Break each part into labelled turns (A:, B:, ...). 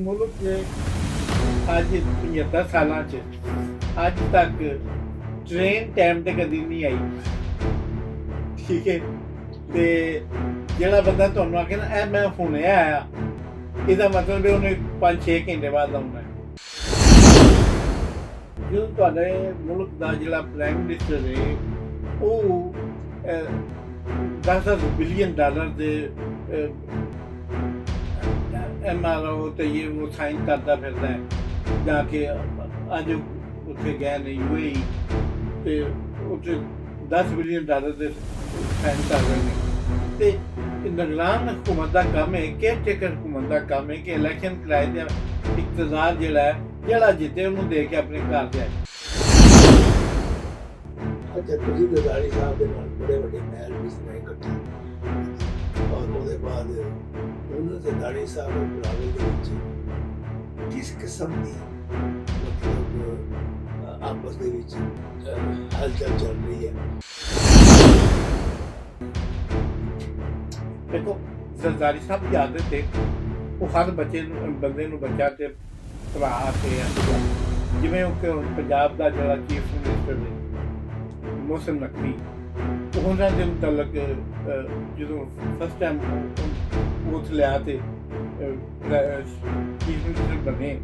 A: ਮੁਲਕ ਦੇ ਅੱਜ 75 ਸਾਲਾਂ ਚ, ਅੱਜ ਤੱਕ ਟ੍ਰੇਨ ਟਾਈਮ ਤੇ ਕਦੀ ਨਹੀਂ ਆਈ। ਠੀਕ ਹੈ? ਤੇ ਜਿਹੜਾ ਬੰਦਾ ਤੁਹਾਨੂੰ ਆਖੇ ਨਾ, ਇਹ ਮੈਂ ਹੁਣੇ ਆਇਆ। ਇਹਦਾ ਮਤਲਬ ਹੈ ਉਹਨੇ 5-6 ਘੰਟੇ ਬਾਅਦ ਆਉਣਾ। ਜੋ ਤੁਹਾਡੇ ਮੁਲਕ ਦਾ ਜਿਹੜਾ ਪ੍ਰਾਈਮ ਮਿਨਿਸਟਰ ਹੈ, ਉਹ 10 ਬਿਲੀਅਨ ਡਾਲਰ ਦੇ ਐਮਆਰਓ ਤੇ ਇਹ ਉਹ ਸਾਈਨ ਕਰਦਾ ਫਿਰਦਾ ਹੈ। ਜਾ ਕੇ ਅੱਜ ਉੱਥੇ ਗਏ ਨੇ ਯੂਏਈ ਤੇ ਉੱਥੇ 10 ਬਿਲੀਅਨ ਡਾਲਰ ਦੇ ਸਾਈਨ ਕਰ ਰਹੇ ਨੇ। ਤੇ ਨਿਗਰਾਨ ਹਕੂਮਤ ਦਾ ਕੰਮ ਹੈ ਕਿ ਟੇਕਰ ਹਕੂਮਤ ਦਾ ਕੰਮ ਹੈ ਕਿ ਇਲੈਕਸ਼ਨ ਕਰਾਏ ਤੇ ਇਕਤਦਾਰ ਜਿਹੜਾ ਹੈ, ਜਿਹੜਾ ਜਿੱਤੇ ਉਹਨੂੰ ਦੇ ਕੇ ਆਪਣੇ ਘਰ ਜਾਏ।
B: ਅੱਛਾ, ਤੁਸੀਂ ਗਜ਼ਾਰੀ ਸਾਹਿਬ ਦੇ ਨਾਲ ਬੜੇ ਵੱਡੇ ਮਹਿਲ ਵੀ ਸਨੇ ਇਕੱਠੇ। ਉਹਦੇ ਬਾਅਦ ਉਹਨਾਂ ਦੇ ਦਾੜੀ ਸਾਹਿਬ ਦੇ ਬੁਲਾਵੇ ਦੇ ਵਿੱਚ ਕਿਸ ਕਿਸਮ ਦੀ ਮਤਲਬ ਆਪਸ ਦੇ ਵਿੱਚ ਹਲਚਲ ਚੱਲ ਰਹੀ ਹੈ
A: ਦੇਖੋ, ਸਰਦਾਰੀ ਸਾਹਿਬ ਦੀ ਆਦਤ ਹੈ ਉਹ ਹਰ ਬੱਚੇ ਨੂੰ, ਬੰਦੇ ਨੂੰ ਬੱਚਾ ਤੇ ਭਰਾ ਤੇ ਜਿਵੇਂ ਉਹ ਪੰਜਾਬ ਦਾ ਜਿਹੜਾ ਚੀਫ ਮਿਨਿਸਟਰ ਨੇ, ਮੋਹਸਨ ਨਕਵੀ। ਉਹਨਾਂ ਦੇ ਮੁਤਲਕ ਜਦੋਂ ਫਸਟ ਟਾਈਮ ਉਹ ਲਿਆ ਤੇ ਚੀਫ ਮਿਨਿਸਟਰ ਬਣੇ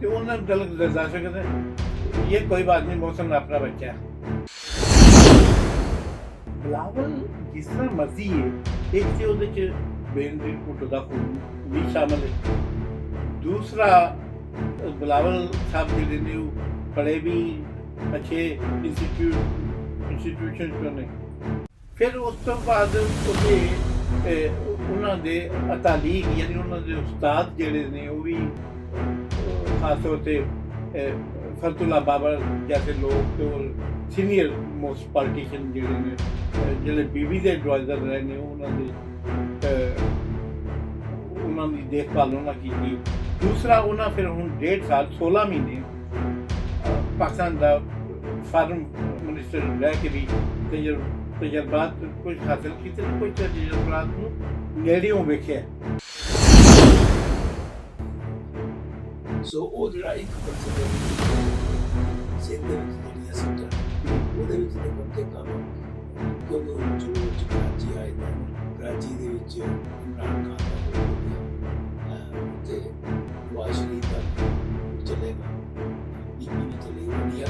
A: ਤੇ ਉਹਨਾਂ ਨੂੰ ਤਲਕ ਦਰਜਾ ਸਕਦੇ ਇਹ ਕੋਈ ਬਾਤ ਨਹੀਂ ਮੌਸਮ ਆਪਣਾ ਬੱਚਾ ਹੈ। ਬਲਾਵਲ ਜਿਸ ਤਰ੍ਹਾਂ ਮਰਜ਼ੀ ਹੈ ਇੱਕ ਤੇ ਉਹਦੇ ਚ ਬੇਨਤੀ ਕੁੱਟ ਦਾ ਖੂਨ ਵੀ ਸ਼ਾਮਲ ਹੈ। ਦੂਸਰਾ ਅ, ਬਲਾਵਲ ਸਾਹਿਬ ਜਿਹੜੇ ਨੇ ਉਹ ਬੜੇ ਵੀ ਅੱਛੇ ਇੰਸਟੀਚਿਊਟ ਇੰਸਟੀਟਿਊਸ਼ਨ ਤੋਂ ਫਿਰ ਉਸ ਤੋਂ ਬਾਅਦ ਉਹਦੇ ਉਹਨਾਂ ਦੇ ਅਤਾਲੀਕ ਯਾਨੀ ਉਹਨਾਂ ਦੇ ਉਸਤਾਦ ਜਿਹੜੇ ਨੇ ਉਹ ਵੀ ਖਾਸ ਤੌਰ ਤੇ ਅ, ਫਰਤੁल्ला ਬਾਬਰ ਜੈਸੇ ਲੋਕ ਤੇ ਸੀਨੀਅਰ ਮੋਸਟ ਪੋਲੀਟੀਸ਼ੀਅਨ ਜਿਹੜੇ ਨੇ ਜਿਹੜੇ ਬੀਬੀ ਦੇ ਐਡਵਾਈਜ਼ਰ ਰਹੇ ਨੇ ਉਹਨਾਂ ਦੇ ਉਹਨਾਂ ਦੀ ਦੇਖਭਾਲ ਉਹਨਾਂ ਕੀਤੀ। ਦੂਸਰਾ ਉਹਨਾਂ ਫਿਰ ਹੁਣ ਡੇਢ ਸਾਲ 16 ਮਹੀਨੇ ਪਾਕਿਸਤਾਨ ਦਾ ਫਾਰਮ ਮਿਨਿਸਟਰ ਰਹਿ ਕੇ ਵੀ ਤਜਰ ਤਜਰਬਾਤ ਕੁਝ ਹਾਸਲ ਕੀਤੇ ਕੁਝ ਤਜਰਬਾਤ ਨੂੰ ਨੇੜਿਓਂ ਵੇਖਿਆ।
B: ਸੋ ਉਹ ਜਿਹੜਾ ਇੱਕ ਪਰਸੈਂਟ ਸਿੰਧ ਦੇ ਵਿੱਚ ਜਿਹੜੀਆਂ ਸੀਟਾਂ ਉਹਦੇ ਵਿੱਚ ਤੇ ਕਮ ਤੇ ਕਮ ਜੋ ਕਰਾਚੀ ਆਏ ਤਾਂ ਕਰਾਚੀ ਦੇ ਵਿੱਚ ਇਮਰਾਨ ਖਾਨ ਦਾ ਤੇ ਵਾਸ਼ਰੀ ਦਾ ਚਲੇਗਾ। ਬੀਬੀ ਵੀ ਚਲੇਗੀ ਇੰਡੀਆ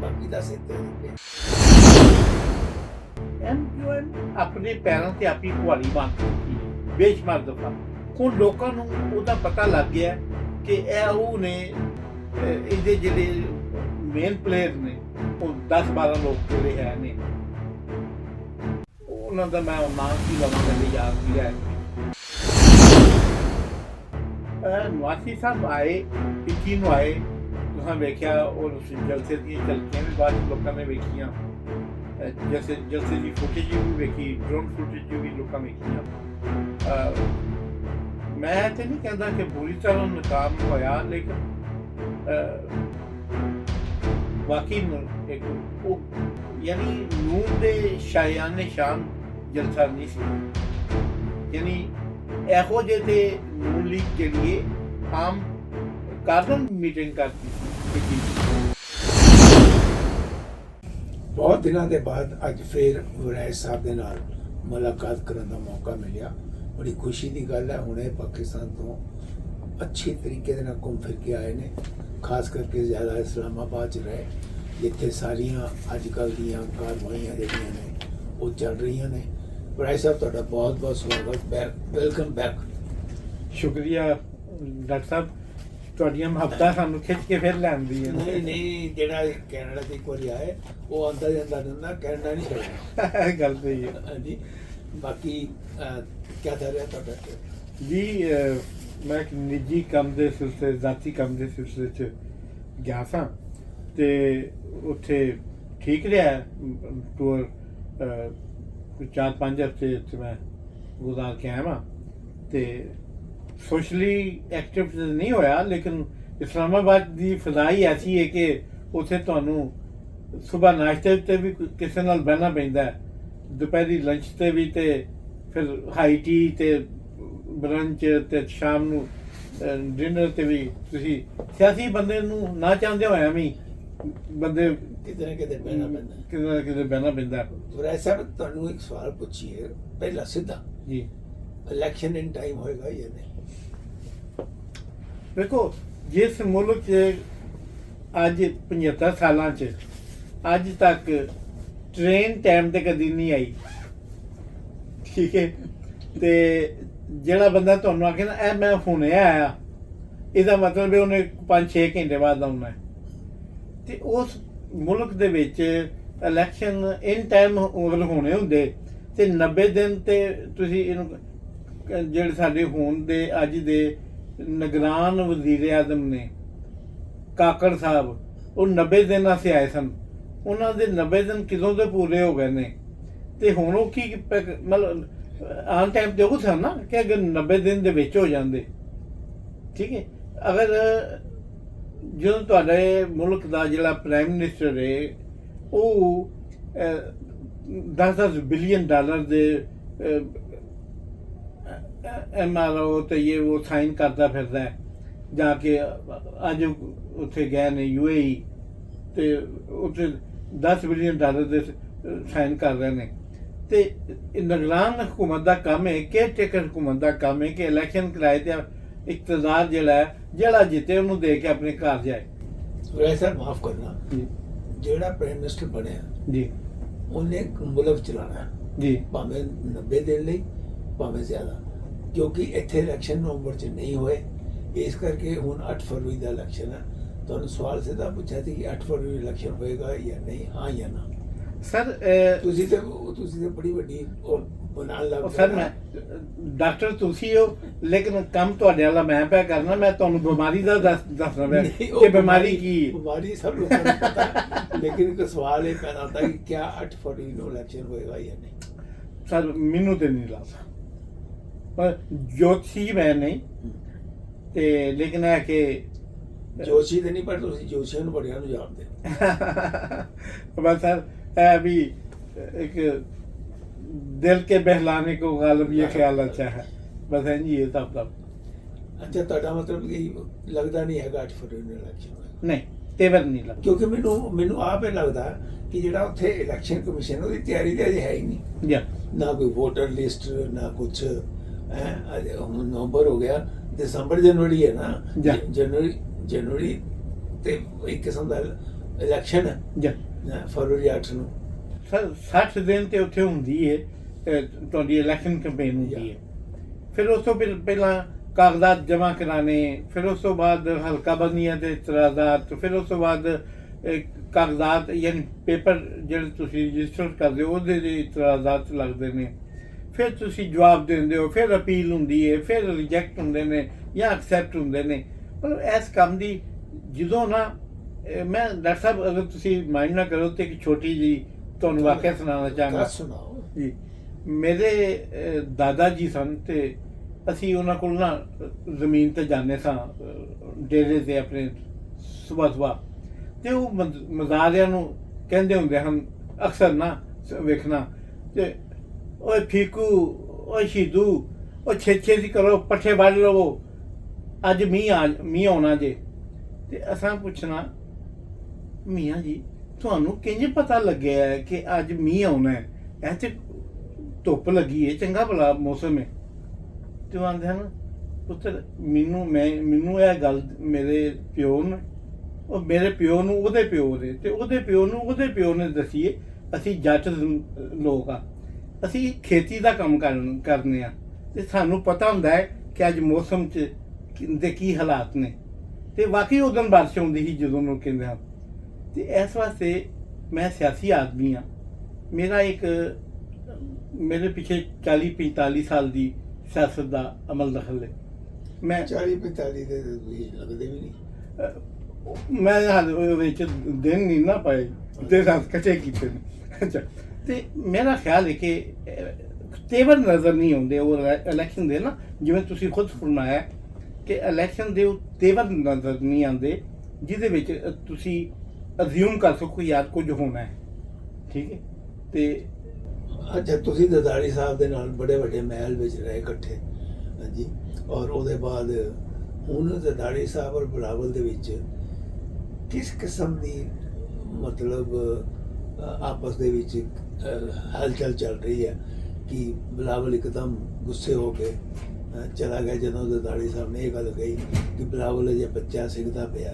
B: ਬਾਕੀ ਦਾ ਸਿੰਧ ਦੇ ਵਿੱਚ
A: ਆਪਣੇ ਪੈਰਾਂ ਤੇ ਆਪੀ ਕੁਹਾੜੀ ਬੰਨ ਚੁੱਕੀ ਹੈ ਦਫਾ। ਹੁਣ ਲੋਕਾਂ ਨੂੰ ਉਹਦਾ ਪਤਾ ਲੱਗ ਗਿਆ ਕਿ ਇਹ ਉਹ ਨੇ ਇਹਦੇ ਜਿਹੜੇ ਮੇਨ ਪਲੇਅਰ ਨੇ, ਉਹ 10 12 ਲੋਕ ਜਿਹੜੇ ਹੈ ਨੇ। ਉਹਨਾਂ ਦਾ ਮੈਂ ਨਾਮ ਕੀ ਲਵਾਂ, ਮੈਨੂੰ ਯਾਦ ਨਹੀਂ ਹੈ ਨਵਾਸੀ ਸਾਹਿਬ ਆਏ 21 ਨੂੰ ਆਏ। ਤੁਸੀਂ ਵੇਖਿਆ, ਉਹ ਜਲਸੇ ਦੀਆਂ ਚਲਕੀਆਂ ਵੀ ਬਾਅਦ ਲੋਕਾਂ ਨੇ ਵੇਖੀਆਂ। ਜੈਸੇ ਜਲਸੇ ਦੀ ਫੁਟੇਜ ਵੀ ਵੇਖੀ ਡਰੋਨ ਫੁਟੇਜ ਵੀ ਲੋਕਾਂ ਵੇਖੀਆਂ ਮੈਂ ਤੇ ਨਹੀਂ ਕਹਿੰਦਾ ਕਿ ਪੂਰੀ ਤਰ੍ਹਾਂ ਨਾਕਾਮ ਹੋਇਆ, ਲੇਕਿਨ, ਅਹ ਵਾਕਈ ਨੂੰ ਇੱਕ ਉਹ ਯਾਨੀ ਨੂਰ ਦੇ ਸ਼ਾਇਆਨ ਸ਼ਾਨ ਜਲਸਾ ਨਹੀਂ ਸੀ। ਯਾਨੀ ਇਹੋ ਜਿਹੇ ਤੇ ਨੂਰ ਲੀਗ ਜਿਹੜੀ ਹੈ ਆਮ ਕਾਰਨ ਮੀਟਿੰਗ ਕਰਦੀ ਸੀ
B: ਬਹੁਤ ਦਿਨਾਂ ਦੇ ਬਾਅਦ ਅੱਜ ਫੇਰ ਵਰਾਇਸ ਸਾਹਿਬ ਦੇ ਨਾਲ ਮੁਲਾਕਾਤ ਕਰਨ ਦਾ ਮੌਕਾ ਮਿਲਿਆ। ਬੜੀ ਖੁਸ਼ੀ ਦੀ ਗੱਲ ਹੈ, ਹੁਣੇ ਪਾਕਿਸਤਾਨ ਤੋਂ ਅੱਛੇ ਤਰੀਕੇ ਦੇ ਨਾਲ ਘੁੰਮ ਫਿਰ ਕੇ ਆਏ ਨੇ। ਖਾਸ ਕਰਕੇ ਜ਼ਿਆਦਾ ਇਸਲਾਮਾਬਾਦ ਚ ਰਹੇ, ਜਿੱਥੇ ਸਾਰੀਆਂ ਅੱਜ ਕੱਲ ਦੀਆਂ ਕਾਰਵਾਈਆਂ ਜਿਹੜੀਆਂ ਨੇ, ਉਹ ਚੱਲ ਰਹੀਆਂ ਨੇ। ਵਰਾਇਸ ਸਾਹਿਬ, ਤੁਹਾਡਾ ਬਹੁਤ ਬਹੁਤ ਸਵਾਗਤ। ਬੈਕ ਵੈਲਕਮ ਬੈਕ
A: ਸ਼ੁਕਰੀਆ, ਡਾਕਟਰ ਸਾਹਿਬ। ਤੁਹਾਡੀਆਂ ਮੁਹੱਬਤਾਂ ਸਾਨੂੰ ਖਿੱਚ ਕੇ ਫਿਰ ਲੈਂਦੀ
B: ਨਹੀਂ ਨਹੀਂ ਜਿਹੜਾ ਕੈਨੇਡਾ ਤੇ ਇੱਕ ਵਾਰੀ ਆਏ ਉਹ ਆਂਦਾ ਜਾਂਦਾ ਰਹਿੰਦਾ ਕੈਨੇਡਾ ਨਹੀਂ
A: ਇਹ ਗੱਲ ਸਹੀ ਹੈ।
B: ਹਾਂਜੀ। ਬਾਕੀ ਕੀ ਚੱਲ ਰਿਹਾ ਤੁਹਾਡਾ?
A: ਜੀ ਮੈਂ ਇੱਕ ਨਿੱਜੀ ਕੰਮ ਦੇ ਸਿਲਸਿਲੇ ਜ਼ਾਤੀ ਕੰਮ ਦੇ ਸਿਲਸਿਲੇ 'ਚ ਗਿਆ ਸਾਂ ਤੇ ਉੱਥੇ ਠੀਕ ਰਿਹਾ ਟੂਰ ਚਾਰ ਪੰਜ ਹਫ਼ਤੇ ਤੇ ਮੈਂ ਗੁਜ਼ਾਰ ਕੇ ਆਇਆ ਵਾਂ ਤੇ ਸੋਸ਼ਲੀ ਐਕਟਿਵ ਨਹੀਂ ਹੋਇਆ ਲੇਕਿਨ ਇਸਲਾਮਾਬਾਦ ਦੀ ਫਜ਼ਾ ਹੀ ਐਸੀ ਹੈ ਕਿ ਉੱਥੇ ਤੁਹਾਨੂੰ ਸਵੇਰ ਨਾਸ਼ਤੇ ਤੇ ਵੀ ਕਿਸੇ ਨਾਲ ਬਹਿਣਾ ਪੈਂਦਾ ਦੁਪਹਿਰੀ ਲੰਚ ਤੇ ਵੀ ਤੇ ਫਿਰ ਹਾਈ ਟੀ ਤੇ ਬ੍ਰੰਚ ਤੇ ਸ਼ਾਮ ਨੂੰ ਡਿਨਰ ਤੇ ਵੀ ਤੁਸੀਂ ਸਿਆਸੀ ਬੰਦੇ ਨੂੰ ਨਾ ਚਾਹੁੰਦੇ ਹੋਇਆ ਵੀ ਬੰਦੇ
B: ਕਿਤੇ ਨਾ ਕਿਤੇ ਬਹਿਣਾ ਪੈਂਦਾ
A: ਕਿਤੇ ਨਾ ਕਿਤੇ ਬਹਿਣਾ ਪੈਂਦਾ
B: ਸਾਹਿਬ ਤੁਹਾਨੂੰ ਇੱਕ ਸਵਾਲ ਪੁੱਛੀਏ ਪਹਿਲਾ ਸਿੱਧਾ।
A: ਜੀ।
B: ਇਲੈਕਸ਼ਨ ਇਨ ਟਾਈਮ ਹੋਏਗਾ ਜਾਂ ਨਹੀਂ
A: ਵੇਖੋ ਜਿਸ ਮੁਲਕ 'ਚ ਅੱਜ 75 ਸਾਲਾਂ 'ਚ ਅੱਜ ਤੱਕ ਟ੍ਰੇਨ ਟਾਈਮ ਤੇ ਕਦੀ ਨਹੀਂ ਆਈ ਠੀਕ ਹੈ ਤੇ ਜਿਹੜਾ ਬੰਦਾ ਤੁਹਾਨੂੰ ਆਖੇ ਨਾ ਇਹ ਮੈਂ ਹੁਣੇ ਆਇਆ ਇਹਦਾ ਮਤਲਬ ਹੈ ਉਹਨੇ 5-6 ਘੰਟੇ ਬਾਅਦ ਆਉਣਾ ਹੈ ਤੇ ਉਸ ਮੁਲਕ ਦੇ ਵਿੱਚ ਇਲੈਕਸ਼ਨ ਇਨ ਟਾਈਮ ਹੋਣੇ ਹੁੰਦੇ ਤੇ 90 ਦਿਨ ਤੇ ਤੁਸੀਂ ਇਹਨੂੰ ਜਿਹੜੇ ਸਾਡੇ ਹੋਣ ਦੇ, ਅੱਜ ਦੇ ਨਿਗਰਾਨ ਵਜ਼ੀਰ ਆਜ਼ਮ ਨੇ, ਕਾਕੜ ਸਾਹਿਬ, ਉਹ 90 ਦਿਨ ਵਾਸਤੇ ਆਏ ਸਨ। ਉਹਨਾਂ ਦੇ 90 ਦਿਨ ਕਿਦੋਂ ਦੇ ਪੂਰੇ ਹੋ ਗਏ ਨੇ? ਤੇ ਹੁਣ ਉਹ ਕੀ ਪ- ਮਤਲਬ ਆਨ ਟਾਈਮ ਤੇ ਉਹ ਸਨ ਨਾ, ਕਿ ਅਗਰ 90 ਦਿਨ ਦੇ ਵਿੱਚ ਹੋ ਜਾਂਦੇ। ਠੀਕ ਹੈ? ਅਗਰ ਜਦੋਂ ਤੁਹਾਡੇ ਮੁਲਕ ਦਾ ਜਿਹੜਾ ਪ੍ਰਾਈਮ ਮਿਨਿਸਟਰ ਹੈ ਉਹ 10-10 ਬਿਲੀਅਨ ਡਾਲਰ ਦੇ ਐਮਆਰਓ ਤੇ ਇਹ ਉਹ ਸਾਈਨ ਕਰਦਾ ਫਿਰਦਾ ਜਾ ਕੇ ਅੱਜ ਉੱਥੇ ਗਏ ਨੇ ਯੂਏਈ ਤੇ ਉੱਥੇ 10 ਬਿਲੀਅਨ ਡਾਲਰ ਦੇ ਸਾਈਨ ਕਰ ਰਹੇ ਨੇ। ਤੇ ਨਿਗਰਾਨ ਹਕੂਮਤ ਦਾ ਕੰਮ ਹੈ ਕਿ ਟੇਕਰ ਹਕੂਮਤ ਦਾ ਕੰਮ ਹੈ ਕਿ ਇਲੈਕਸ਼ਨ ਕਰਾਏ ਤੇ ਇਕਤਦਾਰ ਜਿਹੜਾ ਹੈ ਜਿਹੜਾ ਜਿੱਤੇ ਉਹਨੂੰ ਦੇ ਕੇ ਆਪਣੇ ਘਰ ਜਾਏ।
B: ਵਰਾਇ ਸਾਹਿਬ ਮਾਫ ਕਰਨਾ। ਜਿਹੜਾ ਪ੍ਰਾਈਮ ਮਿਨਿਸਟਰ ਬਣਿਆ
A: ਜੀ।
B: ਉਹਨੇ ਮੁਲਕ ਚਲਾਉਣਾ ਹੈ,
A: ਜੀ।
B: ਭਾਵੇਂ 90 ਦਿਨ ਲਈ ਭਾਵੇਂ ਜ਼ਿਆਦਾ। ਕਿਉਂਕਿ ਇੱਥੇ ਇਲੈਕਸ਼ਨ ਨਵੰਬਰ ਚ ਨਹੀਂ ਹੋਏ ਇਸ ਕਰਕੇ ਹੁਣ 8 ਫਰਵਰੀ ਦਾ ਇਲੈਕਸ਼ਨ ਹੈ ਤੁਹਾਨੂੰ ਸਵਾਲ ਸਿੱਧਾ ਪੁੱਛਿਆ ਸੀ ਕਿ 8 ਫਰਵਰੀ ਇਲੈਕਸ਼ਨ ਹੋਏਗਾ ਜਾਂ ਨਹੀਂ ਹਾਂ ਜਾਂ ਨਾ
A: ਸਰ
B: ਤੁਸੀਂ ਤੇ ਤੁਸੀਂ ਤੇ ਬੜੀ ਵੱਡੀ ਬਣਾਉਣ ਲੱਗ
A: ਸਰ। ਮੈਂ ਡਾਕਟਰ ਤੁਸੀਂ ਹੋ ਲੇਕਿਨ ਕੰਮ ਤੁਹਾਡੇ ਵਾਲਾ ਮੈਂ ਪਿਆ ਕਰਨਾ ਮੈਂ ਤੁਹਾਨੂੰ ਬਿਮਾਰੀ ਦਾ ਦੱਸ ਦੱਸਣਾ ਪਿਆ ਕਿ ਬਿਮਾਰੀ ਕੀ।
B: ਬਿਮਾਰੀ ਸਭ ਲੋਕਾਂ ਨੂੰ ਪਤਾ। ਲੇਕਿਨ ਇੱਕ ਸਵਾਲ ਇਹ ਪੈਦਾ ਹੁੰਦਾ ਕਿ ਕਿਆ 8 ਫਰਵਰੀ ਨੂੰ ਇਲੈਕਸ਼ਨ ਹੋਏਗਾ ਜਾਂ ਨਹੀਂ
A: ਸਰ ਮੈਨੂੰ ਤੇ ਨਹੀਂ ਲੱਗਦਾ ਪਰ ਜੋਤਸ਼ੀ ਮੈਂ ਨਹੀਂ। ਤੇ ਲੇਕਿਨ ਹੈ ਕਿ
B: ਜੋਸ਼ੀ ਦੇ ਨਹੀਂ ਪਰ ਤੁਸੀਂ ਜੋਸ਼ੀਆਂ ਨੂੰ ਬੜਿਆਂ ਨੂੰ ਜਾਣਦੇ
A: ਬਸ ਸਰ ਇਹ ਵੀ ਇੱਕ ਦਿਲ ਕੇ ਬਹਿਲਾਣੇ ਕੋ ਗਾਲਬ ਇਹ ਖਿਆਲ ਅੱਛਾ ਹੈ। ਬਸ ਹੈ ਜੀ ਇਹ ਤਾਂ ਤਾਂ
B: ਅੱਛਾ ਤੁਹਾਡਾ ਮਤਲਬ ਕਿ ਲੱਗਦਾ ਨਹੀਂ ਹੈਗਾ 8 ਫੁੱਟ ਦੇ? ਇਲੈਕਸ਼ਨ ਨਹੀਂ
A: ਤੇ ਤੇਵਰ ਨਹੀਂ ਲੱਗਦਾ।
B: ਕਿਉਂਕਿ ਮੈਨੂੰ ਮੈਨੂੰ ਆਪ ਇਹ ਲੱਗਦਾ ਕਿ ਜਿਹੜਾ ਉੱਥੇ ਇਲੈਕਸ਼ਨ ਕਮਿਸ਼ਨ ਉਹਦੀ ਤਿਆਰੀ ਤੇ ਅਜੇ ਹੈ ਹੀ ਨਹੀਂ। ਨਾ ਕੋਈ ਵੋਟਰ ਲਿਸਟ ਨਾ ਕੁਝ ਹੁਣ ਨਵੰਬਰ ਹੋ ਗਿਆ ਦਸੰਬਰ ਜਨਵਰੀ ਹੈ ਨਾ।
A: ਜਾਂ।
B: ਜਨਵਰੀ ਜਨਵਰੀ ਤੇ ਇੱਕ ਕਿਸਮ ਦਾ ਇਲੈਕਸ਼ਨ ਹੈ। ਨਾ, ਫਰਵਰੀ 8 ਨੂੰ।
A: ਸਰ 60 ਦਿਨ ਤੇ ਉੱਥੇ ਹੁੰਦੀ ਹੈ ਅਹ, ਤੁਹਾਡੀ ਇਲੈਕਸ਼ਨ ਕੈਂਪੇਨ ਹੁੰਦੀ ਹੈ ਫਿਰ ਉਸ ਤੋਂ ਪਹਿ- ਪਹਿਲਾਂ ਕਾਗਜ਼ਾਤ ਜਮ੍ਹਾਂ ਕਰਾਣੇ ਫਿਰ ਉਸ ਤੋਂ ਬਾਅਦ ਹਲਕਾ ਬੰਦੀਆਂ ਤੇ ਇਤਰਾਜ਼ਾਤ ਫਿਰ ਉਸ ਤੋਂ ਬਾਅਦ ਅਹ, ਕਾਗਜ਼ਾਤ ਯਾਨੀ ਪੇਪਰ ਜਿਹੜੇ ਤੁਸੀਂ ਰਜਿਸਟਰ ਕਰਦੇ ਹੋ ਉਹਦੇ ਦੇ ਇਤਰਾਜ਼ਾਤ ਲੱਗਦੇ ਨੇ। ਫਿਰ ਤੁਸੀਂ ਜਵਾਬ ਦਿੰਦੇ ਹੋ ਫਿਰ ਅਪੀਲ ਹੁੰਦੀ ਹੈ ਫਿਰ ਰਿਜੈਕਟ ਹੁੰਦੇ ਨੇ ਜਾਂ ਐਕਸੈਪਟ ਹੁੰਦੇ ਨੇ। ਮਤਲਬ ਇਸ ਕੰਮ ਦੀ ਜਦੋਂ ਨਾ ਮੈਂ ਡਾਕਟਰ ਸਾਹਿਬ ਅਗਰ ਤੁਸੀਂ ਮਾਈਂਡ ਨਾ ਕਰੋ ਤੇ ਇੱਕ ਛੋਟੀ ਜੀ ਤੁਹਾਨੂੰ ਵਾਕਿਆ ਸੁਣਾਉਣਾ ਚਾਹਾਂਗਾ।
B: ਸੁਣਾਓ।
A: ਜੀ। ਮੇਰੇ ਦਾਦਾ ਜੀ ਸਨ ਤੇ ਅਸੀਂ ਉਹਨਾਂ ਕੋਲ ਨਾ ਜ਼ਮੀਨ ਤੇ ਜਾਂਦੇ ਸਾਂ ਡੇਰੇ ਤੇ ਆਪਣੇ ਸਵੇਰ ਸਵੇਰ ਤੇ ਉਹ ਮਜ਼- ਮਜ਼ਾਰਿਆਂ ਨੂੰ ਕਹਿੰਦੇ ਹੁੰਦੇ ਹਨ ਅਕਸਰ ਨਾ ਵੇਖਣਾ। ਤੇ ਓਏ ਫੀਕੂ, ਓਏ ਸ਼ੀਦੂ ਉਹ ਛੇ ਛੇ ਦੀ ਕਰੋ, ਪੱਠੇ ਵੱਢ ਲਵੋ। ਅੱਜ ਮੀਂਹ ਆ ਮੀਂਹ ਆਉਣਾ ਜੇ। ਤੇ ਅਸਾਂ ਪੁੱਛਣਾ, ਮੀਆਂ ਜੀ, ਤੁਹਾਨੂੰ ਕਿੰਜ ਪਤਾ ਲੱਗਿਆ ਹੈ ਕਿ ਅੱਜ ਮੀਂਹ ਆਉਣਾ ਹੈ? ਇਹ ਤੇ ਧੁੱਪ ਲੱਗੀ ਹੈ ਚੰਗਾ ਭਲਾ ਮੌਸਮ ਹੈ ਤੇ ਉਹ ਆਂਦੇ ਹਨ, ਪੁੱਤਰ, ਮੈਨੂੰ, ਮੈਂ, ਮੈਨੂੰ ਇਹ ਗੱਲ ਮੇਰੇ ਪਿਓ ਨੇ, ਉਹ ਮੇਰੇ ਪਿਓ ਨੂੰ, ਉਹਦੇ ਪਿਓ ਦੇ, ਤੇ ਉਹਦੇ ਪਿਓ ਨੂੰ, ਉਹਦੇ ਪਿਓ ਨੇ ਦਸੀਏ ਅਸੀਂ ਜੱਟ ਲੋਕ ਆ। ਅਸੀਂ ਖੇਤੀ ਦਾ ਕੰਮ ਕਰਨ ਕਰਨੇ ਆ। ਤੇ ਸਾਨੂੰ ਪਤਾ ਹੁੰਦਾ ਹੈ ਕਿ ਅੱਜ ਮੌਸਮ 'ਚ ਦੇ ਕੀ ਹਾਲਾਤ ਨੇ। ਤੇ ਵਾਕਈ ਉਦੋਂ ਬਾਰਿਸ਼ ਆਉਂਦੀ ਸੀ ਜਦੋਂ ਲੋਕ ਕਹਿੰਦੇ ਹਨ ਤੇ ਇਸ ਵਾਸਤੇ ਮੈਂ ਸਿਆਸੀ ਆਦਮੀ ਆ ਮੇਰਾ ਇੱਕ ਮੇਰੇ ਪਿੱਛੇ 40 45 ਸਾਲ ਦੀ ਸਿਆਸਤ ਦਾ ਅਮਲ ਦਖਲ ਹੈ। ਮੈਂ
B: 40 45 ਦੇ ਵੀ ਲੱਗਦੇ ਵੀ ਨਹੀਂ।
A: ਮੈਂ ਹਾਲੇ ਵਿੱਚ ਦਿਨ ਨਹੀਂ ਨਾ ਪਾਏ। ਤੇ ਰਾਤ ਕੱਚੇ ਕੀਤੇ ਨੇ। ਅੱਛਾ। ਤੇ ਮੇਰਾ ਖਿਆਲ ਹੈ ਕਿ ਤੇਵਰ ਨਜ਼ਰ ਨਹੀਂ ਆਉਂਦੇ ਉਹ ਇਲੈਕਸ਼ਨ ਦੇ ਨਾ, ਜਿਵੇਂ ਤੁਸੀਂ ਖੁਦ ਫਰਮਾਇਆ ਕਿ ਇਲੈਕਸ਼ਨ ਦੇ ਉਹ ਤੇਵਰ ਨਜ਼ਰ ਨਹੀਂ ਆਉਂਦੇ, ਜਿਹਦੇ ਵਿੱਚ ਤੁਸੀਂ ਅਜ਼ਿਊਮ ਕਰ ਸਕੋ ਯਾਰ ਕੁਝ ਹੋਣਾ ਹੈ। ਠੀਕ ਹੈ? ਤੇ
B: ਅੱਛਾ, ਤੁਸੀਂ ਦਦਾਰੀ ਸਾਹਿਬ ਦੇ ਨਾਲ ਬੜੇ ਵੱਡੇ ਮਹਿਲ ਵਿੱਚ ਰਹੇ ਇਕੱਠੇ, ਹਾਂਜੀ, ਔਰ ਉਹਦੇ ਬਾਅਦ ਹੁਣ ਜ਼ਰਦਾਰੀ ਸਾਹਿਬ ਔਰ ਬਲਾਵਲ ਦੇ ਵਿੱਚ ਕਿਸ ਕਿਸਮ ਦੀ ਮਤਲਬ ਆਪਸ ਦੇ ਵਿੱਚ ਹਲਚਲ ਚੱਲ ਰਹੀ ਹੈ ਕਿ ਬਲਾਵਲ ਇੱਕਦਮ ਗੁੱਸੇ ਹੋ ਕੇ ਚਲਾ ਗਿਆ ਜਦੋਂ ਜ਼ਰਦਾਰੀ ਸਾਹਿਬ ਨੇ ਇਹ ਗੱਲ ਕਹੀ ਕਿ ਬਲਾਵਲ ਅਜੇ ਬੱਚਾ ਸਿੱਖਦਾ ਪਿਆ।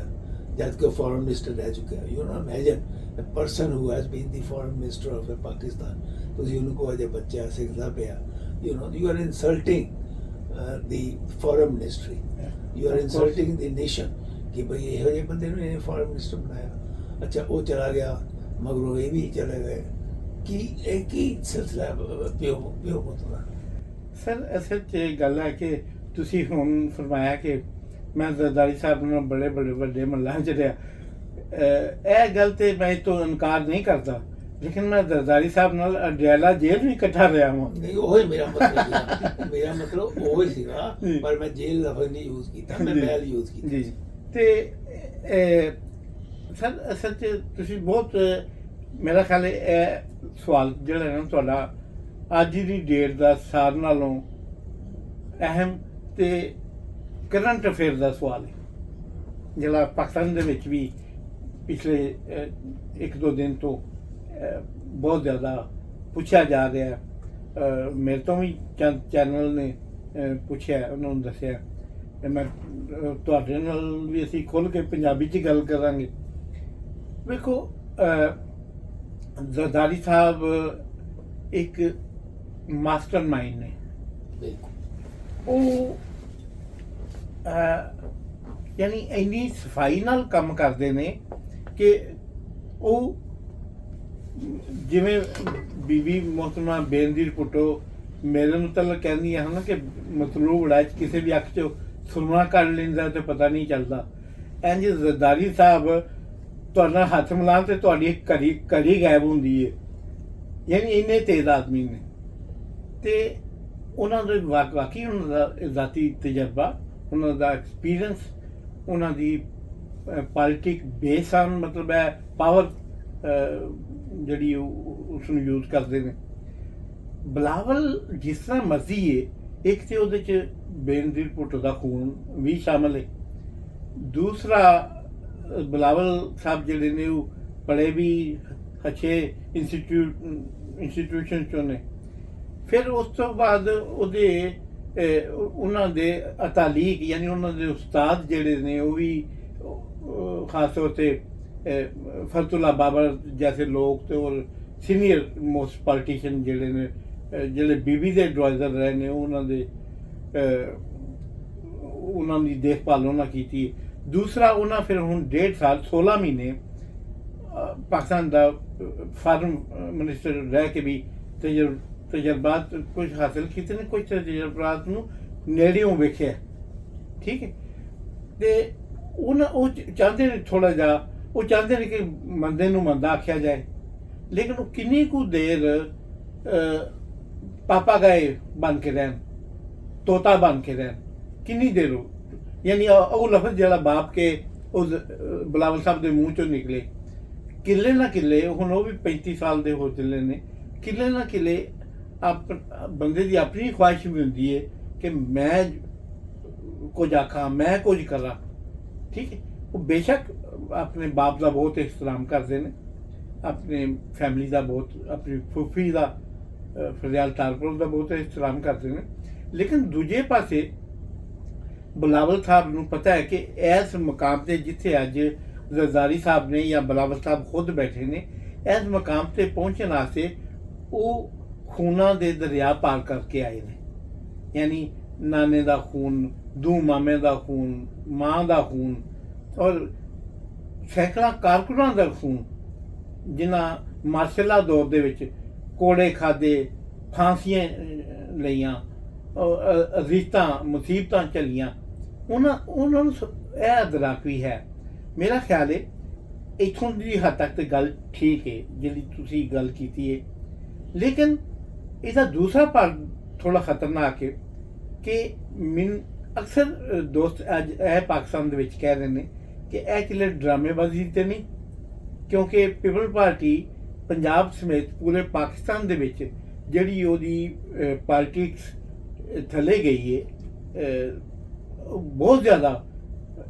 B: ਜਦ ਕਿ ਫੋਰਨ ਮਿਨਿਸਟਰ ਰਹਿ ਚੁੱਕਿਆ। You know imagine a person who has been the foreign minister of Pakistan ਤੁਸੀਂ ਉਹਨੂੰ ਕਹੋ ਅਜੇ ਬੱਚਾ ਸਿੱਖਦਾ ਪਿਆ। You know you are insulting the foreign ministry you are. Insulting the nation ਕਿ ਭਈ ਇਹੋ ਜਿਹੇ ਬੰਦੇ ਨੂੰ ਇਹਨੇ ਫੋਰਨ ਮਿਨਿਸਟਰ ਬਣਾਇਆ। ਅੱਛਾ ਉਹ ਚਲਾ ਗਿਆ। ਮਗਰੋਂ ਇਹ ਵੀ ਚਲੇ ਗਏ। ਕਿ ਇਹ ਕੀ ਸਿਲਸਿਲਾ ਪਿਓ ਪਿਓ ਪੁੱਤ ਦਾ?
A: ਸਰ ਅਸਲ 'ਚ ਇਹ ਗੱਲ ਹੈ ਕਿ ਤੁਸੀਂ ਹੁਣ ਫਰਮਾਇਆ ਕਿ ਮੈਂ ਜ਼ਰਦਾਰੀ ਸਾਹਿਬ ਨਾਲ ਬੜੇ ਬੜੇ ਵੱਡੇ ਮੱਲਾਂ 'ਚ ਰਿਹਾ। ਇਹ ਗੱਲ ਤੇ ਮੈਂ ਤੋਂ ਇਨਕਾਰ ਨਹੀਂ ਕਰਦਾ ਲੇਕਿਨ ਮੈਂ ਜ਼ਰਦਾਰੀ ਸਾਹਿਬ ਨਾਲ ਅਡਿਆਲਾ ਜੇਲ੍ਹ ਵੀ ਇਕੱਠਾ ਰਿਹਾ ਹਾਂ।
B: ਨਹੀਂ ਉਹ ਹੀ ਮੇਰਾ ਮਤਲਬ ਮੇਰਾ ਮਤਲਬ ਉਹ ਹੀ ਸੀਗਾ। ਪਰ ਮੈਂ ਜੇਲ੍ਹ ਲਫ਼ਜ਼ ਨਹੀਂ ਯੂਜ਼ ਕੀਤਾ ਮੈਂ। ਮਹਿਲ ਯੂਜ਼ ਕੀਤਾ।
A: ਜੀ। ਤੇ ਸਰ, ਅਸਲ 'ਚ ਤੁਸੀਂ ਬਹੁਤ, ਮੇਰਾ ਖਿਆਲ ਇਹ ਸਵਾਲ ਜਿਹੜਾ ਹੈ ਨਾ ਤੁਹਾਡਾ, ਅੱਜ ਦੀ ਡੇਟ ਦਾ ਸਾਰ ਨਾਲੋਂ ਅਹਿਮ ਤੇ ਕਰੰਟ ਅਫੇਅਰ ਦਾ ਸਵਾਲ ਹੈ। ਜਿਹੜਾ ਪਾਕਿਸਤਾਨ ਦੇ ਵਿੱਚ ਵੀ ਪਿਛਲੇ ਇੱਕ ਦੋ ਦਿਨ ਤੋਂ ਬਹੁਤ ਜ਼ਿਆਦਾ ਪੁੱਛਿਆ ਜਾ ਰਿਹਾ ਮੇਰੇ ਤੋਂ ਵੀ ਚੰਦ ਚੈਨਲ ਨੇ ਪੁੱਛਿਆ, ਉਹਨਾਂ ਨੂੰ ਦੱਸਿਆ। ਤੇ ਮੈਂ ਤੁਹਾਡੇ ਨਾਲ ਵੀ ਅਸੀਂ ਖੁੱਲ ਕੇ ਪੰਜਾਬੀ 'ਚ ਗੱਲ ਕਰਾਂਗੇ। ਵੇਖੋ ਜ਼ਰਦਾਰੀ ਸਾਹਿਬ ਇੱਕ ਮਾਸਟਰ ਮਾਈਂਡ ਨੇ ਉਹ ਯਾਨੀ ਇੰਨੀ ਸਫ਼ਾਈ ਨਾਲ ਕੰਮ ਕਰਦੇ ਨੇ ਕਿ ਉਹ ਜਿਵੇਂ ਬੀਬੀ ਮੁਹਤਰਮਾ ਬੇਨਦੀਰ ਪੁੱਟੋ ਮੇਰੇ ਮੁਤਲਕ ਕਹਿੰਦੀਆਂ ਹਨ ਕਿ ਮਤਲੂਬ ਉਡਾਇ ਕਿਸੇ ਵੀ ਅੱਖ 'ਚ ਸੁਰਮਾ ਕੱਢ ਲੈਂਦਾ ਤੇ ਪਤਾ ਨਹੀਂ ਚੱਲਦਾ। ਇੰਜ ਜ਼ਰਦਾਰੀ ਸਾਹਿਬ ਤੁਹਾਡੇ ਨਾਲ ਹੱਥ ਮਿਲਾਉਣ ਤੇ ਤੁਹਾਡੀ ਘੜੀ ਘੜੀ ਗਾਇਬ ਹੁੰਦੀ ਹੈ ਯਾਨੀ ਇੰਨੇ ਤੇਜ਼ ਆਦਮੀ ਨੇ। ਤੇ ਉਹਨਾਂ ਦੇ ਵਾ- ਵਾਕਈ ਉਹਨਾਂ ਦਾ ਜ਼ਾਤੀ ਤਜਰਬਾ, ਉਹਨਾਂ ਦਾ ਐਕਸਪੀਰੀਅੰਸ ਉਹਨਾਂ ਦੀ ਪੋਲਿਟਿਕ ਬੇਸ ਆਨ ਮਤਲਬ ਹੈ ਪਾਵਰ ਜਿਹੜੀ ਉਹ ਉਸ ਨੂੰ ਯੂਜ਼ ਕਰਦੇ ਨੇ। ਬਲਾਵਲ ਜਿਸ ਤਰ੍ਹਾਂ ਮਰਜ਼ੀ ਹੈ ਇੱਕ ਤੇ ਉਹਦੇ ਚ ਬੇਨਜ਼ੀਰ ਭੁੱਟੋ ਦਾ ਖੂਨ ਵੀ ਸ਼ਾਮਲ ਹੈ ਦੂਸਰਾ ਬਲਾਵਲ ਸਾਹਿਬ ਜਿਹੜੇ ਨੇ ਉਹ ਬੜੇ ਵੀ ਅੱਛੇ ਇੰਸਟੀਟਿਊਟ ਇੰਸਟੀਟਿਊਸ਼ਨ ਚੋਂ ਨੇ। ਫਿਰ ਉਸ ਤੋਂ ਬਾਅਦ ਉਹਦੇ ਉਹਨਾਂ ਦੇ ਅਤਾਲੀਕ ਯਾਨੀ ਉਹਨਾਂ ਦੇ ਉਸਤਾਦ ਜਿਹੜੇ ਨੇ ਉਹ ਵੀ ਖਾਸ ਤੌਰ ਤੇ ਫਰਤੁਲਾ ਬਾਬਰ ਜੈਸੇ ਲੋਕ ਤੇ ਔਰ ਸੀਨੀਅਰ ਮੋਸਟ ਪੋਲੀਟੀਸ਼ੀਅਨ ਜਿਹੜੇ ਨੇ ਜਿਹੜੇ ਬੀਬੀ ਦੇ ਐਡਵਾਈਜ਼ਰ ਰਹੇ ਨੇ, ਉਹਨਾਂ ਦੇ ਉਹਨਾਂ ਦੀ ਦੇਖਭਾਲ ਉਹਨਾਂ ਕੀਤੀ। ਦੂਸਰਾ ਉਹਨਾਂ ਫਿਰ ਹੁਣ ਡੇਢ ਸਾਲ 16 ਮਹੀਨੇ ਪਾਕਿਸਤਾਨ ਦਾ ਫਾਰਮ ਮਿਨਿਸਟਰ ਰਹਿ ਕੇ ਵੀ ਤਜਰ ਤਜਰਬਾਤ ਕੁਝ ਹਾਸਲ ਕੀਤੇ ਨੇ ਕੁਝ ਤਜਰਬਾਤ ਨੂੰ ਨੇੜਿਓਂ ਵੇਖਿਆ। ਠੀਕ ਹੈ? ਤੇ ਉਹਨਾਂ ਉਹ ਚਾਹੁੰਦੇ ਨੇ ਥੋੜਾ ਜਿਹਾ ਉਹ ਚਾਹੁੰਦੇ ਨੇ ਕਿ ਮੰਦੇ ਨੂੰ ਮੰਦਾ ਆਖਿਆ ਜਾਏ। ਲੇਕਿਨ ਉਹ ਕਿੰਨੀ ਕੁ ਦੇਰ ਅਹ, ਪਾਪਾ ਗਏ ਬਣ ਕੇ ਰਹਿਣ ਤੋਤਾ ਬਣ ਕੇ ਰਹਿਣ ਕਿੰਨੀ ਦੇਰ ਉਹ? ਯਾਨੀ ਉਹ ਉਹ ਲਫ਼ਜ਼ ਜਿਹੜਾ ਬਾਪ ਕੇ ਉਹ ਜ਼- ਬਲਾਵਲ ਸਾਹਿਬ ਦੇ ਮੂੰਹ ਚੋਂ ਨਿਕਲੇ। ਕਿੱਲੇ ਨਾ ਕਿੱਲੇ ਹੁਣ ਉਹ ਵੀ 35 ਸਾਲ ਦੇ ਹੋ ਚੱਲੇ ਨੇ। ਕਿੱਲੇ ਨਾ ਕਿੱਲੇ ਆਪ ਬੰਦੇ ਦੀ ਆਪਣੀ ਖੁਆਇਸ਼ ਵੀ ਹੁੰਦੀ ਹੈ ਕਿ ਮੈਂ ਕੁਝ ਆਖਾਂ ਮੈਂ ਕੁਝ ਕਰਾਂ। ਠੀਕ ਹੈ ਉਹ ਬੇਸ਼ੱਕ ਆਪਣੇ ਬਾਪ ਦਾ ਬਹੁਤ ਇhtਰਾਮ ਕਰਦੇ ਨੇ। ਆਪਣੇ ਫੈਮਿਲੀ ਦਾ ਬਹੁਤ ਆਪਣੀ ਫੁੱਫੀ ਦਾ ਅਹ, ਫਰਿਆਲ ਤਾਰਪੁਰ ਦਾ ਬਹੁਤ ਇhtਰਾਮ ਕਰਦੇ ਨੇ। ਲੇਕਿਨ ਦੂਜੇ ਪਾਸੇ ਬਲਾਵਲ ਸਾਹਿਬ ਨੂੰ ਪਤਾ ਹੈ ਕਿ ਇਸ ਮਕਾਮ ਤੇ ਜਿੱਥੇ ਅੱਜ ਜ਼ਰਦਾਰੀ ਸਾਹਿਬ ਨੇ ਜਾਂ ਬਲਾਵਲ ਸਾਹਿਬ ਖੁਦ ਬੈਠੇ ਨੇ ਇਸ ਮਕਾਮ ਤੇ ਪਹੁੰਚਣ ਵਾਸਤੇ ਉਹ ਖੂਨਾਂ ਦੇ ਦਰਿਆ ਪਾਰ ਕਰਕੇ ਆਏ ਨੇ। ਯਾਨੀ ਨਾਨੇ ਦਾ ਖੂਨ ਦੂ ਮਾਮੇ ਦਾ ਖੂਨ ਮਾਂ ਦਾ ਖੂਨ ਔਰ ਸੈਂਕੜਾ ਕਾਰਕੁਨਾਂ ਦਾ ਖੂਨ ਜਿਨ੍ਹਾਂ ਮਾਰਸ਼ਲਾ ਦੌਰ ਦੇ ਵਿੱਚ ਕੋੜੇ ਖਾਦੇ ਫਾਂਸੀਆਂ ਲਈਆਂ ਔਰ, ਅਜ਼ੀਤਾਂ ਮੁਸੀਬਤਾਂ ਚੱਲੀਆਂ ਉਹਨਾਂ ਉਹਨਾਂ ਨੂੰ ਸ- ਇਹ ਅਦਰਾਕ ਵੀ ਹੈ। ਮੇਰਾ ਖਿਆਲ ਹੈ ਇਥੋਂ ਦੀ ਹੱਦ ਤੱਕ ਤੇ ਗੱਲ ਠੀਕ ਹੈ ਜਿਹੜੀ ਤੁਸੀਂ ਗੱਲ ਕੀਤੀ ਹੈ ਲੇਕਿਨ ਇਹਦਾ ਦੂਸਰਾ ਭਾਗ ਥੋੜਾ ਖਤਰਨਾਕ ਹੈ ਕਿ ਮਿੰ ਅਕਸਰ ਦੋਸਤ ਅੱਜ ਇਹ ਪਾਕਿਸਤਾਨ ਦੇ ਵਿੱਚ ਕਹਿ ਰਹੇ ਨੇ ਕਿ ਇਹ ਕਿਲੇ ਡਰਾਮੇਬਾਜ਼ੀ ਤੇ ਨਹੀਂ, ਕਿਉਂਕਿ ਪੀਪਲ ਪਾਰਟੀ ਪੰਜਾਬ ਸਮੇਤ ਪੂਰੇ ਪਾਕਿਸਤਾਨ ਦੇ ਵਿੱਚ ਜਿਹੜੀ ਉਹਦੀ ਪੋਲਿਟਿਕਸ ਥੱਲੇ ਗਈ ਹੈ ਬਹੁਤ ਜ਼ਿਆਦਾ।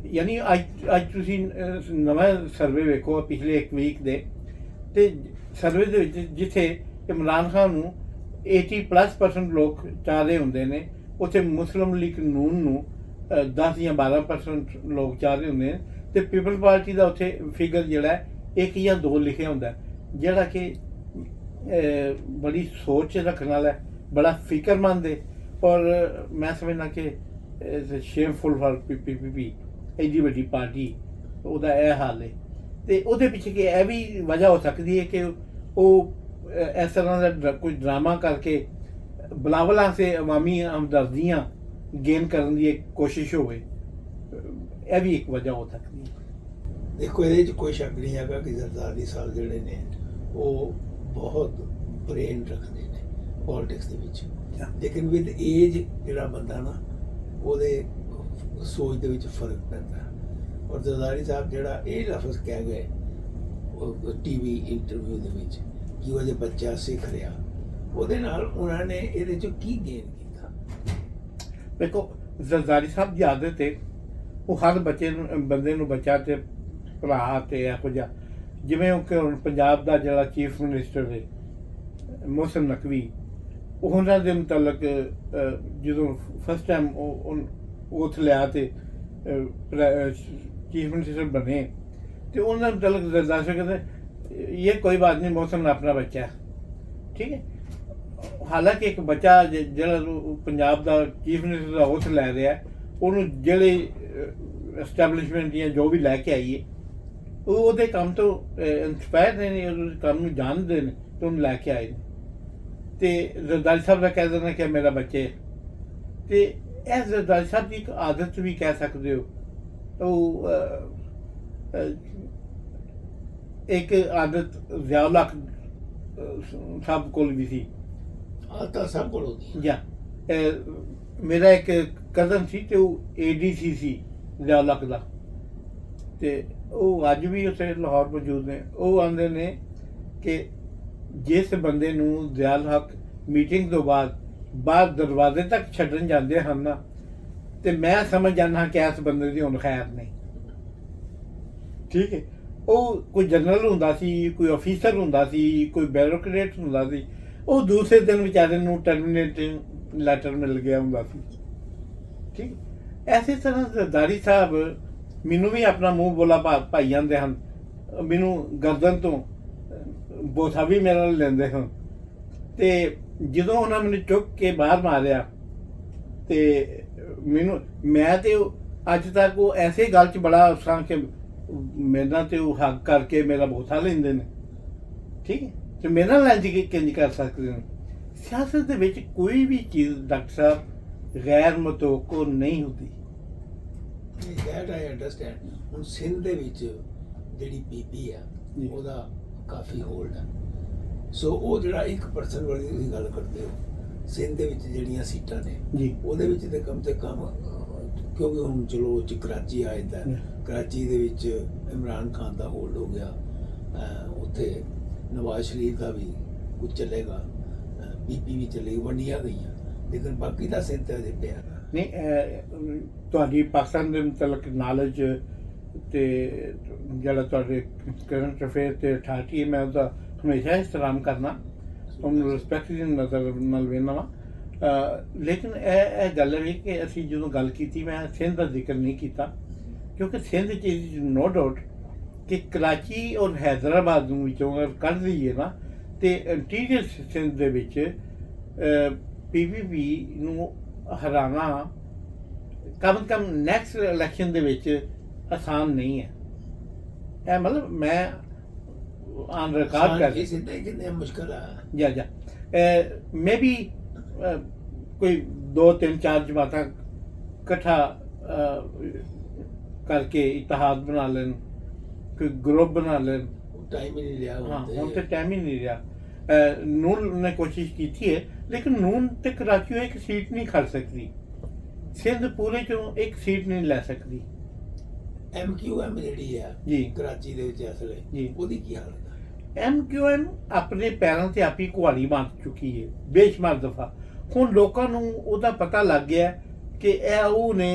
A: ਯਾਨੀ ਅੱਜ ਅੱਜ ਤੁਸੀਂ ਨਵਾਂ ਸਰਵੇ ਵੇਖੋ ਪਿਛਲੇ ਇੱਕ ਵੀਕ ਦੇ। ਤੇ ਸਰਵੇ ਦੇ ਵਿੱਚ ਜਿੱਥੇ ਇਮਰਾਨ ਖਾਨ ਨੂੰ 80% ਲੋਕ ਚਾਹਦੇ ਹੁੰਦੇ ਨੇ ਉੱਥੇ ਮੁਸਲਿਮ ਲੀਗ ਨੂਨ ਨੂੰ ਅਹ, 10 ਜਾਂ 12% ਲੋਕ ਚਾਹਦੇ ਹੁੰਦੇ ਨੇ। ਤੇ ਪੀਪਲ ਪਾਰਟੀ ਦਾ ਉੱਥੇ ਫਿਗਰ ਜਿਹੜਾ ਇੱਕ ਜਾਂ ਦੋ ਲਿਖਿਆ ਹੁੰਦਾ ਜਿਹੜਾ ਕਿ ਬੜੀ ਸੋਚ ਰੱਖਣ ਵਾਲਾ ਬੜਾ ਫਿਕਰਮੰਦ ਹੈ। ਔਰ ਮੈਂ ਸਮਝਣਾ ਕਿ ਸ਼ੇਮਫੁਲ ਫॉर ਪੀਪੀਪੀ ਐਡੀ ਵੱਡੀ ਪਾਰਟੀ ਉਹਦਾ ਇਹ ਹਾਲ ਹੈ। ਤੇ ਉਹਦੇ ਪਿੱਛੇ ਕਿ ਇਹ ਵੀ ਵਜ੍ਹਾ ਹੋ ਸਕਦੀ ਹੈ ਕਿ ਉਹ ਇਸ ਤਰ੍ਹਾਂ ਦਾ ਕੋਈ ਡਰਾਮਾ ਕਰਕੇ ਬਲਾਵਲਾ ਸੇ ਅਵਾਮੀ ਹਮਦਰਦੀਆਂ ਗੇਨ ਕਰਨ ਦੀ ਇੱਕ ਕੋਸ਼ਿਸ਼ ਹੋਵੇ ਇਹ ਵੀ ਇੱਕ ਵਜ੍ਹਾ ਹੋ ਸਕਦੀ ਹੈ।
B: ਦੇਖੋ ਇਹਦੇ 'ਚ ਕੋਈ ਸ਼ੱਕ ਨਹੀਂ ਹੈਗਾ ਕਿ ਜ਼ਰਦਾਰੀ ਸਾਹਿਬ ਜਿਹੜੇ ਨੇ ਉਹ ਬਹੁਤ ਬ੍ਰੇਨ ਰੱਖਦੇ ਨੇ ਪੋਲਿਟਿਕਸ ਦੇ ਵਿੱਚ। ਲੇਕਿਨ ਵਿਦ ਏਜ ਜਿਹੜਾ ਬੰਦਾ ਨਾ ਉਹਦੇ ਸੋਚ ਦੇ ਵਿੱਚ ਫ਼ਰਕ ਪੈਂਦਾ। ਔਰ ਜ਼ਰਦਾਰੀ ਸਾਹਿਬ ਜਿਹੜਾ ਇਹ ਲਫ਼ਜ਼ ਕਹਿ ਗਏ, ਉਹ ਟੀਵੀ ਇੰਟਰਵਿਊ ਦੇ ਵਿੱਚ ਕਿ ਉਹਦੇ ਬੱਚਾ ਸਿੱਖ ਰਿਹਾ। ਉਹਦੇ ਨਾਲ ਉਹਨਾਂ ਨੇ ਇਹਦੇ 'ਚੋਂ ਕੀ ਗੇਨ ਕੀਤਾ?
A: ਦੇਖੋ, ਜ਼ਰਦਾਰੀ ਸਾਹਿਬ ਦੀ ਆਦਤ 'ਤੇ ਉਹ ਹਰ ਬੱਚੇ ਨੂੰ, ਬੰਦੇ ਨੂੰ ਬੱਚਾ ਤੇ ਭਰਾ ਤੇ ਇਹੋ ਜਿਹਾ, ਜਿਵੇਂ ਉਹ ਕਿ ਹੁਣ ਪੰਜਾਬ ਦਾ ਜਿਹੜਾ ਚੀਫ ਮਿਨਿਸਟਰ ਹੈ ਮੋਹਸਨ ਨਕਵੀ ਉਹਨਾਂ ਦੇ ਮੁਤਲਕ ਜਦੋਂ ਫਸਟ ਟਾਈਮ ਉਹ ਉਹ- ਲਿਆ ਤੇ ਚੀਫ ਮਿਨਿਸਟਰ ਬਣੇ। ਤੇ ਉਹਨਾਂ ਮੁਤਲਕ ਜ਼ਰਦਾਰੀ ਸਾਹਿਬ ਕਹਿੰਦੇ, ਇਹ ਕੋਈ ਬਾਤ ਨਹੀਂ ਮੋਹਸਨ ਆਪਣਾ ਬੱਚਾ ਠੀਕ ਹੈ? ਹਾਲਾਂਕਿ ਇੱਕ ਬੱਚਾ ਜਿਹੜਾ ਪੰਜਾਬ ਦਾ ਚੀਫ ਮਿਨਿਸਟਰ ਦਾ ਉਸ ਲੈ ਰਿਹਾ, ਉਹਨੂੰ ਜਿਹੜੇ ਐਸਟੈਬਲਿਸ਼ਮੈਂਟ ਜਾਂ ਜੋ ਵੀ ਲੈ ਕੇ ਆਈਏ ਉਹ ਉਹਦੇ ਕੰਮ ਤੋਂ ਇਨਸਪਾਇਰ ਨੇ ਨੇ, ਉਹਦੇ ਕੰਮ ਨੂੰ ਜਾਣਦੇ ਨੇ, ਤੇ ਉਹਨੂੰ ਲੈ ਕੇ ਆਏ ਨੇ। ਤੇ ਜ਼ਰਦਾਰੀ ਸਾਹਿਬ ਦਾ ਕਹਿ ਦੇਣਾ ਕਿ ਮੇਰਾ ਬੱਚੇ। ਤੇ ਇਹ ਜ਼ਰਦਾਰੀ ਸਾਹਿਬ ਦੀ ਇੱਕ ਆਦਤ ਵੀ ਕਹਿ ਸਕਦੇ ਹੋ। ਉਹ ਇੱਕ ਆਦਤ ਜ਼ਿਆਉਲਕ ਸਾਹਿਬ ਕੋਲ ਵੀ ਸੀ।
B: ਆਤਾ ਸਭ ਕੋਲ ਹੁੰਦੀ
A: ਜਾਂ ਮੇਰਾ ਇੱਕ ਕਜ਼ਨ ਸੀ ਤੇ ਉਹ ਏਡੀਸੀ ਸੀ ਜ਼ਿਆਲਕ ਦਾ। ਤੇ ਉਹ ਅੱਜ ਵੀ ਉੱਥੇ ਲਾਹੌਰ ਮੌਜੂਦ ਨੇ। ਉਹ ਆਂਦੇ ਨੇ ਕਿ ਜਿਸ ਬੰਦੇ ਨੂੰ ਜ਼ਿਆਲ ਹੱਕ ਮੀਟਿੰਗ ਤੋਂ ਬਾਅਦ ਬਾਹਰ ਦਰਵਾਜ਼ੇ ਤੱਕ ਛੱਡਣ ਜਾਂਦੇ ਹਨ ਨਾ, ਤੇ ਮੈਂ ਸਮਝ ਜਾਂਦਾ ਕਿ ਇਸ ਬੰਦੇ ਦੀ ਹੁਣ ਖੈਰ ਨਹੀਂ। ਠੀਕ ਹੈ? ਉਹ ਕੋਈ ਜਨਰਲ ਹੁੰਦਾ ਸੀ, ਕੋਈ ਅਫੀਸਰ ਹੁੰਦਾ ਸੀ, ਕੋਈ ਬਿਊਰੋਕਰੇਟ ਹੁੰਦਾ ਸੀ, ਉਹ ਦੂਸਰੇ ਦਿਨ ਵਿਚਾਰੇ ਨੂੰ ਟਰਮੀਨੇਟਿੰਗ ਲੈਟਰ ਮਿਲ ਗਿਆ ਹੁੰਦਾ ਸੀ। ਠੀਕ ਐਸੇ ਤਰ੍ਹਾਂ ਸਰਦਾਰੀ ਸਾਹਿਬ ਮੈਨੂੰ ਵੀ ਆਪਣਾ ਮੂੰਹ ਬੋਲਾ ਭਾ ਭਾਈ ਜਾਂਦੇ ਹਨ। ਮੈਨੂੰ ਗਰਦਨ ਤੋਂ ਬੋਥਾ ਵੀ ਮੇਰੇ ਨਾਲ ਲੈਂਦੇ ਹਨ ਤੇ ਜਦੋਂ ਉਹਨਾਂ ਮੈਨੂੰ ਚੁੱਕ ਕੇ ਬਾਹਰ ਮਾਰਿਆ ਤੇ ਮੈਨੂੰ ਮੈਂ ਤੇ ਅੱਜ ਤੱਕ ਉਹ ਐਸੇ ਗੱਲ 'ਚ ਬੜਾ ਉਸਾਂ ਕਿ ਮੇਰੇ ਨਾਲ ਤੇ ਉਹ ਹੱਕ ਕਰਕੇ ਮੇਰਾ ਬੋਥਾ ਲੈਂਦੇ ਨੇ। ਠੀਕ ਹੈ? ਤੇ ਮੇਰੇ ਨਾਲ ਇੰਜ ਕਿ ਕਿੰਜ ਕਰ ਸਕਦੇ ਨੇ? ਸਿਆਸਤ ਦੇ ਵਿੱਚ ਕੋਈ ਵੀ ਚੀਜ਼ ਡਾਕਟਰ ਸਾਹਿਬ ਗੈਰ ਮਤੋਕੋ ਨਹੀਂ ਹੁੰਦੀ।
B: ਦੈਟ ਆਈ ਅੰਡਰਸਟੈਂਡ ਹੁਣ ਸਿੰਧ ਦੇ ਵਿੱਚ ਜਿਹੜੀ ਬੀਬੀ ਆ। ਉਹਦਾ ਕਾਫੀ ਹੋਲਡ ਆ। ਸੋ ਉਹ ਜਿਹੜਾ 1% ਵਾਲੀ ਤੁਸੀਂ ਗੱਲ ਕਰਦੇ ਹੋ ਸਿੰਧ ਦੇ ਵਿੱਚ ਜਿਹੜੀਆਂ ਸੀਟਾਂ ਨੇ
A: ਜੀ।
B: ਉਹਦੇ ਵਿੱਚ ਤੇ ਕਮ ਤੇ ਕਮ ਕਿਉਂਕਿ ਹੁਣ ਚਲੋ ਉਹ ਚ ਕਰਾਚੀ ਆਇਆ ਤਾਂ। ਕਰਾਚੀ ਦੇ ਵਿੱਚ ਇਮਰਾਨ ਖਾਨ ਦਾ ਹੋਲਡ ਹੋ ਗਿਆ। ਉੱਥੇ ਨਵਾਜ਼ ਸ਼ਰੀਫ ਦਾ ਵੀ ਕੁਝ ਚੱਲੇਗਾ। ਬੀਪੀ ਵੀ ਚੱਲੇਗੀ ਵੰਡੀਆਂ ਗਈਆਂ। ਲੇਕਿਨ ਬਾਕੀ ਦਾ ਸਿੰਧ ਤੇ ਅਜੇ ਪਿਆ
A: ਨਹੀਂ ਤੁਹਾਡੀ ਪਾਕਿਸਤਾਨ ਦੇ ਮੁਤਲਕ ਨੌਲੇਜ ਤੇ ਜਿਹੜਾ ਤੁਹਾਡੇ ਕਰੰਟ ਅਫੇਅਰ ਤੇ ਠਾਠੀ ਮੈਂ ਉਹਦਾ ਹਮੇਸ਼ਾ ਇਸਤਰਾਮ ਕਰਨਾ। ਉਹਨੂੰ ਰਿਸਪੈਕਟ ਦੀ ਨਜ਼ਰ ਨਾਲ ਵੇਖਣਾ ਵਾ। ਲੇਕਿਨ ਇਹ ਇਹ ਗੱਲ ਹੈ ਕਿ ਅਸੀਂ ਜਦੋਂ ਗੱਲ ਕੀਤੀ, ਮੈਂ ਸਿੰਧ ਦਾ ਜ਼ਿਕਰ ਨਹੀਂ ਕੀਤਾ, ਕਿਉਂਕਿ ਸਿੰਧ ਚ ਨੋ ਡਾਊਟ ਕਿ ਕਰਾਚੀ ਔਰ ਹੈਦਰਾਬਾਦ ਨੂੰ ਵਿੱਚੋਂ ਅਗਰ ਕੱਢ ਲਈਏ ਨਾ, ਤੇ ਇੰਟੀਰੀਅਰ ਸਿੰਧ ਦੇ ਵਿੱਚ ਪੀਪੀਪੀ ਨੂੰ ਹਰਾਣਾ ਕਮ ਕਮ ਨੈਕਸਟ ਇਲੈਕਸ਼ਨ ਦੇ ਵਿੱਚ ਆਸਾਨ ਨਹੀਂ ਹੈ। ਇਹ ਮਤਲਬ ਮੈਂ ਆਨ ਰਿਕਾਰਡ ਕਰ
B: ਇਸ ਤੇ ਕਿੰਨੇ ਮੁਸ਼ਕਲ ਆ।
A: ਜਾ ਜਾ। ਮੇਬੀ ਕੋਈ ਦੋ ਤਿੰਨ ਚਾਰ ਜਮਾਤਾਂ ਇਕੱਠਾ ਕਰਕੇ ਇਤਿਹਾਦ ਬਣਾ ਲੈਣ ਕੋਈ ਗਰੁੱਪ ਬਣਾ ਲੈਣ।
B: ਟਾਈਮ ਹੀ ਨਹੀਂ ਲਿਆ
A: ਹਾਂ
B: ਹੁਣ
A: ਤੇ ਟਾਈਮ ਹੀ ਨਹੀਂ ਰਿਹਾ। ਨੂਨ ਨੇ ਕੋਸ਼ਿਸ਼ ਕੀਤੀ ਹੈ ਲੇਕਿਨ ਨੂਨ ਤੇ ਕਰਾਚੀ ਇੱਕ ਸੀਟ ਨਹੀਂ ਖੜ ਸਕਦੀ। ਸਿੰਧ ਪੂਰੇ ਚੋਂ ਇੱਕ ਸੀਟ ਨਹੀਂ ਲੈ ਸਕਦੀ।
B: ਐਮਕਿਊਐਮ ਜਿਹੜੀ ਆ
A: ਜੀ।
B: ਕਰਾਚੀ ਦੇ ਵਿੱਚ ਅਸਲੇ
A: ਜੀ।
B: ਉਹਦੀ ਕੀ ਹਾਲਤ ਆ
A: ਐਮਕਿਊਐਮ ਆਪਣੇ ਪੈਰਾਂ ਤੇ ਆਪੀ ਕੁਹਾੜੀ ਮਾਰ ਚੁੱਕੀ ਹੈ ਬੇਸ਼ੁਮਾਰ ਦਫਾ ਹੁਣ ਲੋਕਾਂ ਨੂੰ ਉਹਦਾ ਪਤਾ ਲੱਗ ਗਿਆ ਕਿ ਇਹ ਉਹ ਨੇ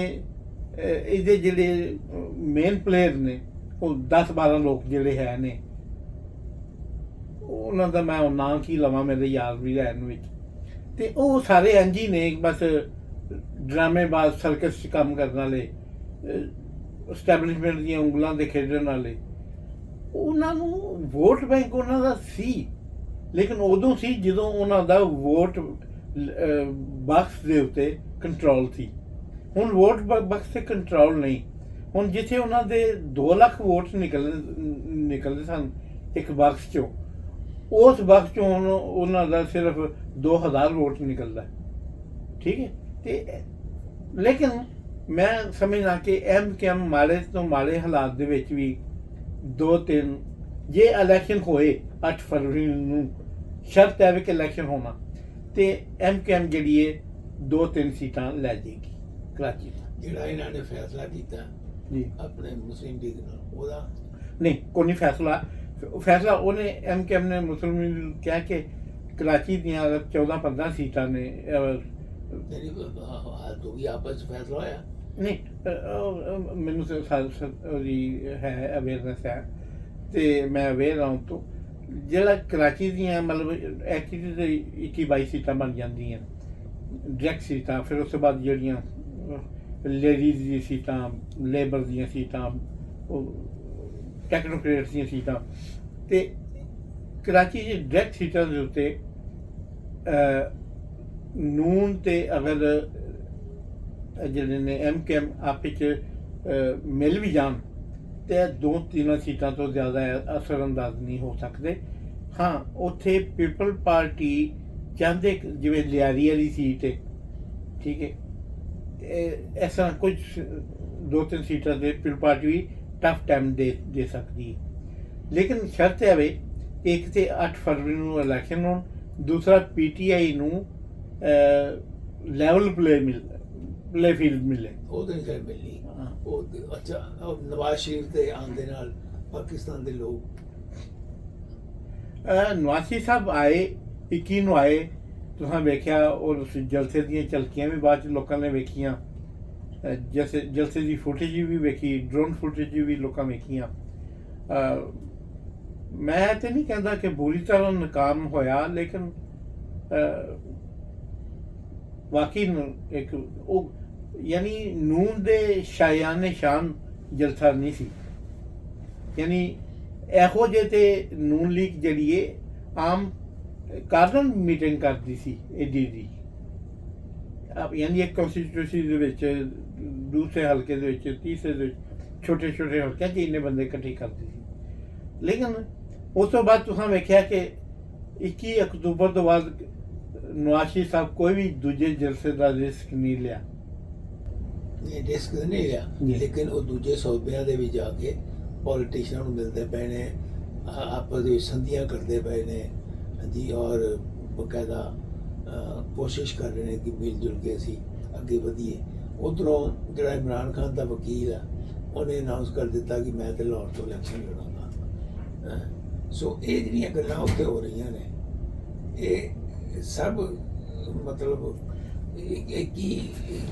A: ਇਹਦੇ ਜਿਹੜੇ ਮੇਨ ਪਲੇਅਰ ਨੇ ਉਹ 10 12 ਲੋਕ ਜਿਹੜੇ ਹੈ ਨੇ ਉਹਨਾਂ ਦਾ ਮੈਂ ਨਾਂ ਕੀ ਲਵਾਂ ਮੇਰੇ ਯਾਦ ਵੀ ਰਹਿਣ ਵਿੱਚ ਤੇ ਉਹ ਸਾਰੇ ਹੀ ਨੇ ਬਸ ਡਰਾਮੇਬਾਜ਼ ਸਰਕਸ 'ਚ ਕੰਮ ਕਰਨ ਵਾਲੇ ਸਟੈਬਲਿਸ਼ਮੈਂਟ ਦੀਆਂ ਉਂਗਲਾਂ ਦੇ ਖੇਡਣ ਵਾਲੇ। ਉਹਨਾਂ ਨੂੰ ਵੋਟ ਬੈਂਕ ਉਹਨਾਂ ਦਾ ਸੀ। ਲੇਕਿਨ ਉਦੋਂ ਸੀ ਜਦੋਂ ਉਹਨਾਂ ਦਾ ਵੋਟ ਬਕਸ ਦੇ ਉੱਤੇ ਕੰਟਰੋਲ ਸੀ। ਹੁਣ ਵੋਟ ਬਕਸ ਤੇ ਕੰਟਰੋਲ ਨਹੀਂ। ਹੁਣ ਜਿੱਥੇ ਉਹਨਾਂ ਦੇ 2 ਲੱਖ ਵੋਟ ਨਿਕਲ, ਨਿਕਲਦੇ ਸਨ ਇੱਕ ਬਕਸ ਚੋਂ, ਉਸ ਬਕਸ ਚੋਂ ਹੁਣ ਉਹਨਾਂ ਦਾ ਸਿਰਫ 2000 ਵੋਟ ਨਿਕਲਦਾ। ਠੀਕ ਹੈ? ਤੇ, ਲੇਕਿਨ ਮੈਂ ਸਮਝਦਾ ਕਿ ਐਮ ਕੇ ਐਮ ਮਾੜੇ ਤੋਂ ਮਾੜੇ ਹਾਲਾਤ ਦੇ ਵਿੱਚ ਵੀ ਦੋ ਤਿੰਨ ਜੇ ਇਲੈਕਸ਼ਨ ਹੋਏ 8 ਫਰਵਰੀ ਨੂੰ ਸ਼ਰਤ ਹੈ ਕਿ ਇਲੈਕਸ਼ਨ ਹੋਣਾ ਤੇ ਐਮ ਕੇ ਐਮ ਜਿਹੜੀ ਹੈ ਦੋ ਤਿੰਨ ਸੀਟਾਂ ਲੈ ਜਾਏਗੀ ਕਰਾਚੀ
B: ਜਿਹੜਾ ਇਹਨਾਂ ਨੇ ਫੈਸਲਾ ਕੀਤਾ
A: ਜੀ।
B: ਆਪਣੇ ਮੁਸਲਿਮ ਲੀਗ ਨਾਲ ਉਹਦਾ?
A: ਨਹੀਂ ਕੋਈ ਨਹੀਂ ਫੈਸਲਾ ਫੈਸਲਾ ਉਹਨੇ ਐਮ ਕੇ ਐਮ ਨੇ ਮੁਸਲਿਮ ਲੀਗ ਨੂੰ ਕਿਹਾ ਕਿ ਕਰਾਚੀ ਦੀਆਂ 14 15 ਸੀਟਾਂ ਨੇ
B: ਜਿਹੜੀ ਹਾਲ ਤੋਂ ਵੀ ਆਪਸ ਫੈਸਲਾ ਹੋਇਆ?
A: ਨਹੀਂ ਮੈਨੂੰ ਤਾਂ ਉਹਦੀ ਹੈ ਅਵੇਅਰਨੈਸ ਹੈ ਤੇ ਮੈਂ ਅਵੇਅਰ ਹਾਂ ਉਹ ਤੋਂ ਜਿਹੜਾ ਕਰਾਚੀ ਦੀਆਂ ਮਤਲਬ ਐਕਚੁਅਲੀ ਤੇ 21 22 ਸੀਟਾਂ ਬਣ ਜਾਂਦੀਆਂ। ਡਾਇਰੈਕਟ ਸੀਟਾਂ, ਫਿਰ ਉਸ ਤੋਂ ਬਾਅਦ ਜਿਹੜੀਆਂ ਲੇਡੀਜ਼ ਦੀਆਂ ਸੀਟਾਂ ਲੇਬਰ ਦੀਆਂ ਸੀਟਾਂ, ਉਹ ਟੈਕਨੋਕ੍ਰੇਟਸ ਦੀਆਂ ਸੀਟਾਂ। ਤੇ ਕਰਾਚੀ ਦੀ ਡਾਇਰੈਕਟ ਸੀਟਾਂ ਦੇ ਉੱਤੇ ਨੂਨ ਤੇ ਅਗਰ ਜਿਹੜੇ ਨੇ ਐਮ ਕੇ ਐਮ ਆਪੇ ਚ ਮਿਲ ਵੀ ਜਾਣ ਤੇ ਦੋ ਤਿੰਨ ਸੀਟਾਂ ਤੋਂ ਜ਼ਿਆਦਾ ਅਸਰਅੰਦਾਜ਼ ਨਹੀਂ ਹੋ ਸਕਦੇ। ਹਾਂ, ਉੱਥੇ ਪੀਪਲ ਪਾਰਟੀ ਚਾਹੁੰਦੇ ਜਿਵੇਂ ਲਿਆਰੀ ਵਾਲੀ ਸੀਟ ਹੈ, ਠੀਕ ਹੈ। ਇਹ ਐਸਾ ਕੁਝ ਦੋ ਤਿੰਨ ਸੀਟਾਂ ਦੇ ਪੀਪਲ ਪਾਰਟੀ ਵੀ ਟਫ ਟਾਈਮ ਦੇ ਦੇ ਸਕਦੀ ਹੈ। ਲੇਕਿਨ ਸ਼ਰਤ ਹੈ ਵੇ ਇੱਕ ਤੇ 8 ਫਰਵਰੀ ਨੂੰ ਇਲੈਕਸ਼ਨ ਹੋਣ, ਦੂਸਰਾ ਪੀਟੀਆਈ ਨੂੰ ਲੈਵਲ ਪਲੇ ਮਿਲ ਪਲੇ ਫੀਲਡ ਮਿਲੇ।
B: ਉਹ ਨਹੀਂ ਖੈਰ ਮਿਲਣੀ
A: ਹਾਂ।
B: ਉਹ ਤੇ- ਅੱਛਾ ਉਹ ਨਵਾਜ਼ ਸ਼ਰੀਫ ਦੇ ਆਉਣ ਦੇ ਨਾਲ ਪਾਕਿਸਤਾਨ ਦੇ ਲੋਕ।
A: ਅਹ ਨਵਾਸੀ ਸਾਹਿਬ ਆਏ 21 ਨੂੰ ਆਏ। ਤੁਸੀਂ ਵੇਖਿਆ ਔਰ ਜਲਸੇ ਦੀਆਂ ਚਲਕੀਆਂ ਵੀ ਬਾਅਦ ਚ ਲੋਕਾਂ ਨੇ ਵੇਖੀਆਂ। ਅਹ ਜੈਸੇ ਜਲਸੇ ਦੀ ਫੁਟੇਜ ਵੀ ਵੇਖੀ ਡਰੋਨ ਫੁਟੇਜ ਵੀ ਲੋਕਾਂ ਵੇਖੀਆਂ। ਅਹ ਮੈਂ ਤੇ ਨਹੀਂ ਕਹਿੰਦਾ ਕਿ ਬੁਰੀ ਤਰ੍ਹਾਂ ਨਾਕਾਮ ਹੋਇਆ ਲੇਕਿਨ ਅਹ ਵਾਕਈ ਨੂੰ ਇੱਕ ਉਹ ਯਾਨੀ ਨੂਨ ਦੇ ਸ਼ਾਇਆਨ ਸ਼ਾਨ ਜਲਸਾ ਨਹੀਂ ਸੀ। ਯਾਨੀ ਇਹੋ ਜਿਹੇ ਤੇ ਨੂਨ ਲੀਗ ਜਿਹੜੀ ਏ, ਆਮ ਕਾਰਨ ਮੀਟਿੰਗ ਕਰਦੀ ਸੀ ਏਡੀ ਦੀ। ਆਪ ਯਾਨੀ ਇੱਕ ਕਨਸਟੀਟਿਊਸ਼ਨ ਦੇ ਵਿੱਚ, ਦੂਸਰੇ ਹਲਕੇ ਦੇ ਵਿੱਚ, ਤੀਸਰੇ ਦੇ ਛੋਟੇ ਛੋਟੇ ਹਲਕਿਆਂ 'ਚ ਇੰਨੇ ਬੰਦੇ ਇਕੱਠੇ ਕਰਦੇ ਸੀ। ਲੇਕਿਨ ਉਸ ਤੋਂ ਬਾਅਦ ਤੁਸੀਂ ਵੇਖਿਆ ਕਿ 21 ਅਕਤੂਬਰ ਤੋਂ ਬਾਅਦ ਨਵਾਸ਼ੀ ਸਾਹਿਬ ਕੋਈ ਵੀ ਦੂਜੇ ਜਲਸੇ ਦਾ ਰਿਸਕ ਨਹੀਂ ਲਿਆ।
B: ਇਹ ਡਿਸਕ ਨਹੀਂ
A: ਜੀ।
B: ਲੇਕਿਨ ਉਹ ਦੂਜੇ ਸੂਬਿਆਂ ਦੇ ਵਿੱਚ ਜਾ ਕੇ ਪੋਲੀਟੀਸ਼ੀਅਨ ਨੂੰ ਮਿਲਦੇ ਪਏ ਨੇ ਆਪਸ ਦੇ ਸੰਧੀਆਂ ਕਰਦੇ ਪਏ ਨੇ ਹਾਂਜੀ ਔਰ ਬਕਾਇਦਾ ਕੋਸ਼ਿਸ਼ ਕਰ ਰਹੇ ਨੇ ਕਿ ਮਿਲ ਜੁਲ ਕੇ ਅਸੀਂ ਅੱਗੇ ਵਧੀਏ ਉਧਰੋਂ ਜਿਹੜਾ ਇਮਰਾਨ ਖਾਨ ਦਾ ਵਕੀਲ ਆ ਉਹਨੇ ਅਨਾਉਂਸ ਕਰ ਦਿੱਤਾ ਕਿ ਮੈਂ ਤੇ ਲਾਹੌਰ ਤੋਂ ਇਲੈਕਸ਼ਨ ਲੜਾਂਗਾ। ਸੋ ਇਹ ਜਿਹੜੀਆਂ ਗੱਲਾਂ ਉੱਥੇ ਹੋ ਰਹੀਆਂ ਨੇ ਇਹ ਸਭ ਮਤਲਬ ਇਹ ਕੀ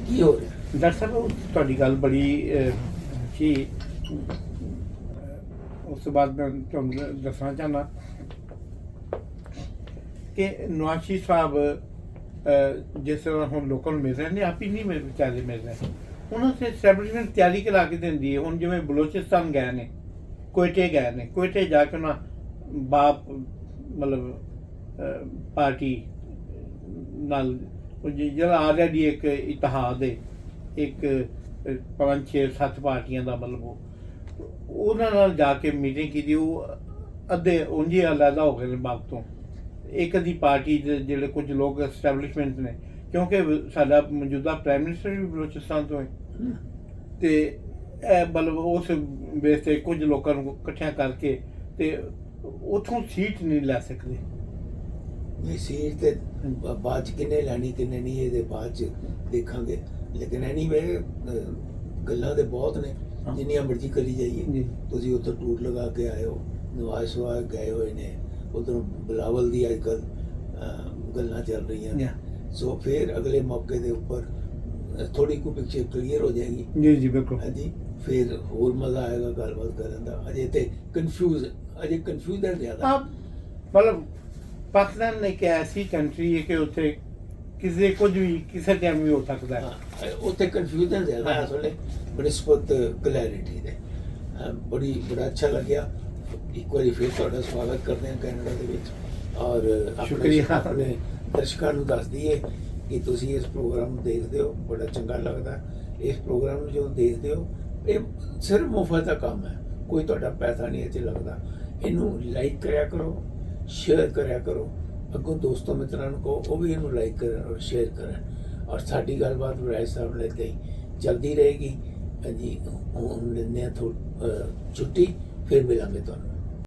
B: ਕੀ ਹੋ ਰਿਹਾ
A: ਡਾਕਟਰ ਸਾਹਿਬ ਉਹ ਤੁਹਾਡੀ ਗੱਲ ਬੜੀ ਅਹ, ਅੱਛੀ ਉਸ ਤੋਂ ਬਾਅਦ ਮੈਂ ਤੁਹਾਨੂੰ ਦੱਸਣਾ ਚਾਹੁੰਦਾ ਕਿ ਨਵਾਸ਼ੀ ਸਾਹਿਬ ਜਿਸ ਤਰ੍ਹਾਂ ਹੁਣ ਲੋਕਾਂ ਨੂੰ ਮਿਲ ਰਹੇ ਨੇ ਆਪ ਹੀ ਨਹੀਂ ਮਿਲ ਵਿਚਾਰੇ ਮਿਲ ਰਹੇ। ਉਹਨਾਂ ਸੇ ਸਟੈਬਲਿਸ਼ਮੈਂਟ ਤਿਆਰੀ ਕਰਾ ਕੇ ਦਿੰਦੀ ਹੈ। ਹੁਣ ਜਿਵੇਂ ਬਲੋਚਿਸਤਾਨ ਗਏ ਨੇ ਕੋਇਟੇ ਗਏ ਨੇ ਕੋਇਟੇ ਜਾ ਕੇ ਉਹਨਾਂ ਬਾਪ ਮਤਲਬ ਪਾਰਟੀ ਨਾਲ ਉਹ ਜਿ- ਜਿਹੜਾ ਆਲਰੇਡੀ ਇੱਕ ਇਤਿਹਾਦ ਹੈ ਇੱਕ ਪੰਜ ਛੇ ਸੱਤ ਪਾਰਟੀਆਂ ਦਾ ਮਤਲਬ ਉਹ। ਉਹਨਾਂ ਨਾਲ ਜਾ ਕੇ ਮੀਟਿੰਗ ਕੀਤੀ ਉਹ ਅੱਧੇ ਉਂਝੀ ਅਲੱਗਾ ਹੋ ਗਏ ਨੇ ਬਾਪ ਤੋਂ। ਇੱਕ ਦੀ ਪਾਰਟੀ ਦੇ ਜਿਹੜੇ ਕੁਝ ਲੋਕ ਐਸਟੈਬਲਿਸ਼ਮੈਂਟ ਨੇ ਕਿਉਂਕਿ ਸਾਡਾ ਮੌਜੂਦਾ ਪ੍ਰਾਈਮ ਮਿਨਿਸਟਰ ਵੀ ਬਲੋਚਿਸਤਾਨ ਤੋਂ ਹੈ। ਤੇ ਇਹ ਮਤਲਬ ਉਸ ਬੇਸ ਤੇ ਕੁਝ ਲੋਕਾਂ ਨੂੰ ਇਕੱਠਿਆਂ ਕਰਕੇ ਤੇ ਉਥੋਂ ਸੀਟ ਨਹੀਂ ਲੈ ਸਕਦੇ।
B: ਨਹੀਂ ਸੀਟ ਤੇ ਬਾਅਦ ਕਿੰਨੇ ਲੈਣੀ ਕਿੰਨੇ ਨਹੀਂ ਇਹਦੇ ਬਾਅਦ ਚ ਦੇਖਾਂਗੇ। ਲੇਕਿਨ ਐਨੀਵੇ ਗੱਲਾਂ ਤੇ ਬਹੁਤ ਨੇ
A: ਹਾਂ।
B: ਜਿੰਨੀਆਂ ਮਰਜ਼ੀ ਕਰੀ ਜਾਈਏ। ਤੁਸੀਂ ਉੱਧਰ ਟੂਰ ਲਗਾ ਕੇ ਆਏ ਹੋ ਨਵਾਜ਼ ਸ਼ਵਾਜ਼ ਗਏ ਹੋਏ ਨੇ ਉਧਰ ਬਲਾਵਲ ਦੀ ਅੱਜ ਕੱਲ ਗੱਲਾਂ ਚੱਲ ਰਹੀਆਂ ਨੇ. ਸੋ ਫਿਰ ਅਗਲੇ ਮੌਕੇ ਦੇ ਉੱਪਰ ਥੋੜੀ ਕੁ ਪਿਕਚਰ ਕਲੀਅਰ ਹੋ ਜਾਏਗੀ।
A: ਜੀ ਜੀ ਬਿਲਕੁਲ।
B: ਹਾਂਜੀ। ਫਿਰ ਹੋਰ ਮਜ਼ਾ ਆਏਗਾ ਗੱਲਬਾਤ ਕਰਨ ਦਾ। ਅਜੇ ਤੇ ਕਨਫਿਊਜ਼ ਅਜੇ ਕਨਫਿਊਜ਼ਨ
A: ਆ
B: ਜ਼ਿਆਦਾ।
A: ਮਤਲਬ ਪਾਕਿਸਤਾਨ ਇੱਕ ਐਸੀ ਕੰਟਰੀ ਹੈ ਕਿ ਉੱਥੇ ਕਿਸੇ ਕੁਝ ਵੀ ਕਿਸੇ ਟਾਈਮ ਵੀ ਹੋ ਸਕਦਾ ਹੈ।
B: ਹਾਂ, ਉੱਥੇ ਕਨਫਿਊਜ਼ਨ ਜ਼ਿਆਦਾ ਹੈ ਅਸਲੇ ਬਨਿਸਬਤ ਕਲੈਰਿਟੀ ਦੇ ਅਹ ਬੜੀ ਬੜਾ ਅੱਛਾ ਲੱਗਿਆ। ਇੱਕ ਵਾਰੀ ਫਿਰ ਤੁਹਾਡਾ ਸਵਾਗਤ ਕਰਦੇ ਹਾਂ ਕੈਨੇਡਾ ਦੇ ਵਿੱਚ। ਔਰ ਆਪਣੇ-
A: ਸ਼ੁਕਰੀਆ।
B: ਆਪਣੇ ਦਰਸ਼ਕਾਂ ਨੂੰ ਦੱਸ ਦਈਏ ਕਿ ਤੁਸੀਂ ਇਸ ਪ੍ਰੋਗਰਾਮ ਨੂੰ ਦੇਖਦੇ ਹੋ ਬੜਾ ਚੰਗਾ ਲੱਗਦਾ। ਇਸ ਪ੍ਰੋਗਰਾਮ ਨੂੰ ਜਦੋਂ ਦੇਖਦੇ ਹੋ ਇਹ ਸਿਰਫ ਮੁਫਤ ਦਾ ਕੰਮ ਹੈ। ਕੋਈ ਤੁਹਾਡਾ ਪੈਸਾ ਨਹੀਂ 'ਚ ਲੱਗਦਾ। ਇਹਨੂੰ ਲਾਈਕ ਕਰਿਆ ਕਰੋ ਸ਼ੇਅਰ ਕਰਿਆ ਕਰੋ। ਅੱਗੋਂ ਦੋਸਤੋ ਮਿੱਤਰਾਂ ਨੂੰ ਕਹੋ, ਉਹ ਵੀ ਇਹਨੂੰ ਲਾਈਕ ਕਰਨ ਔਰ ਸ਼ੇਅਰ ਕਰਨ। ਔਰ ਸਾਡੀ ਗੱਲਬਾਤ ਵਿਰਾਜ ਸਾਹਿਬ ਨਾਲ ਏਦਾਂ ਚੱਲਦੀ ਰਹੇਗੀ। ਹਾਂਜੀ, ਹੁਣ ਲੈਂਦੇ ਹਾਂ ਥੋ- ਛੁੱਟੀ, ਫਿਰ ਮਿਲਾਂਗੇ ਤੁਹਾਨੂੰ।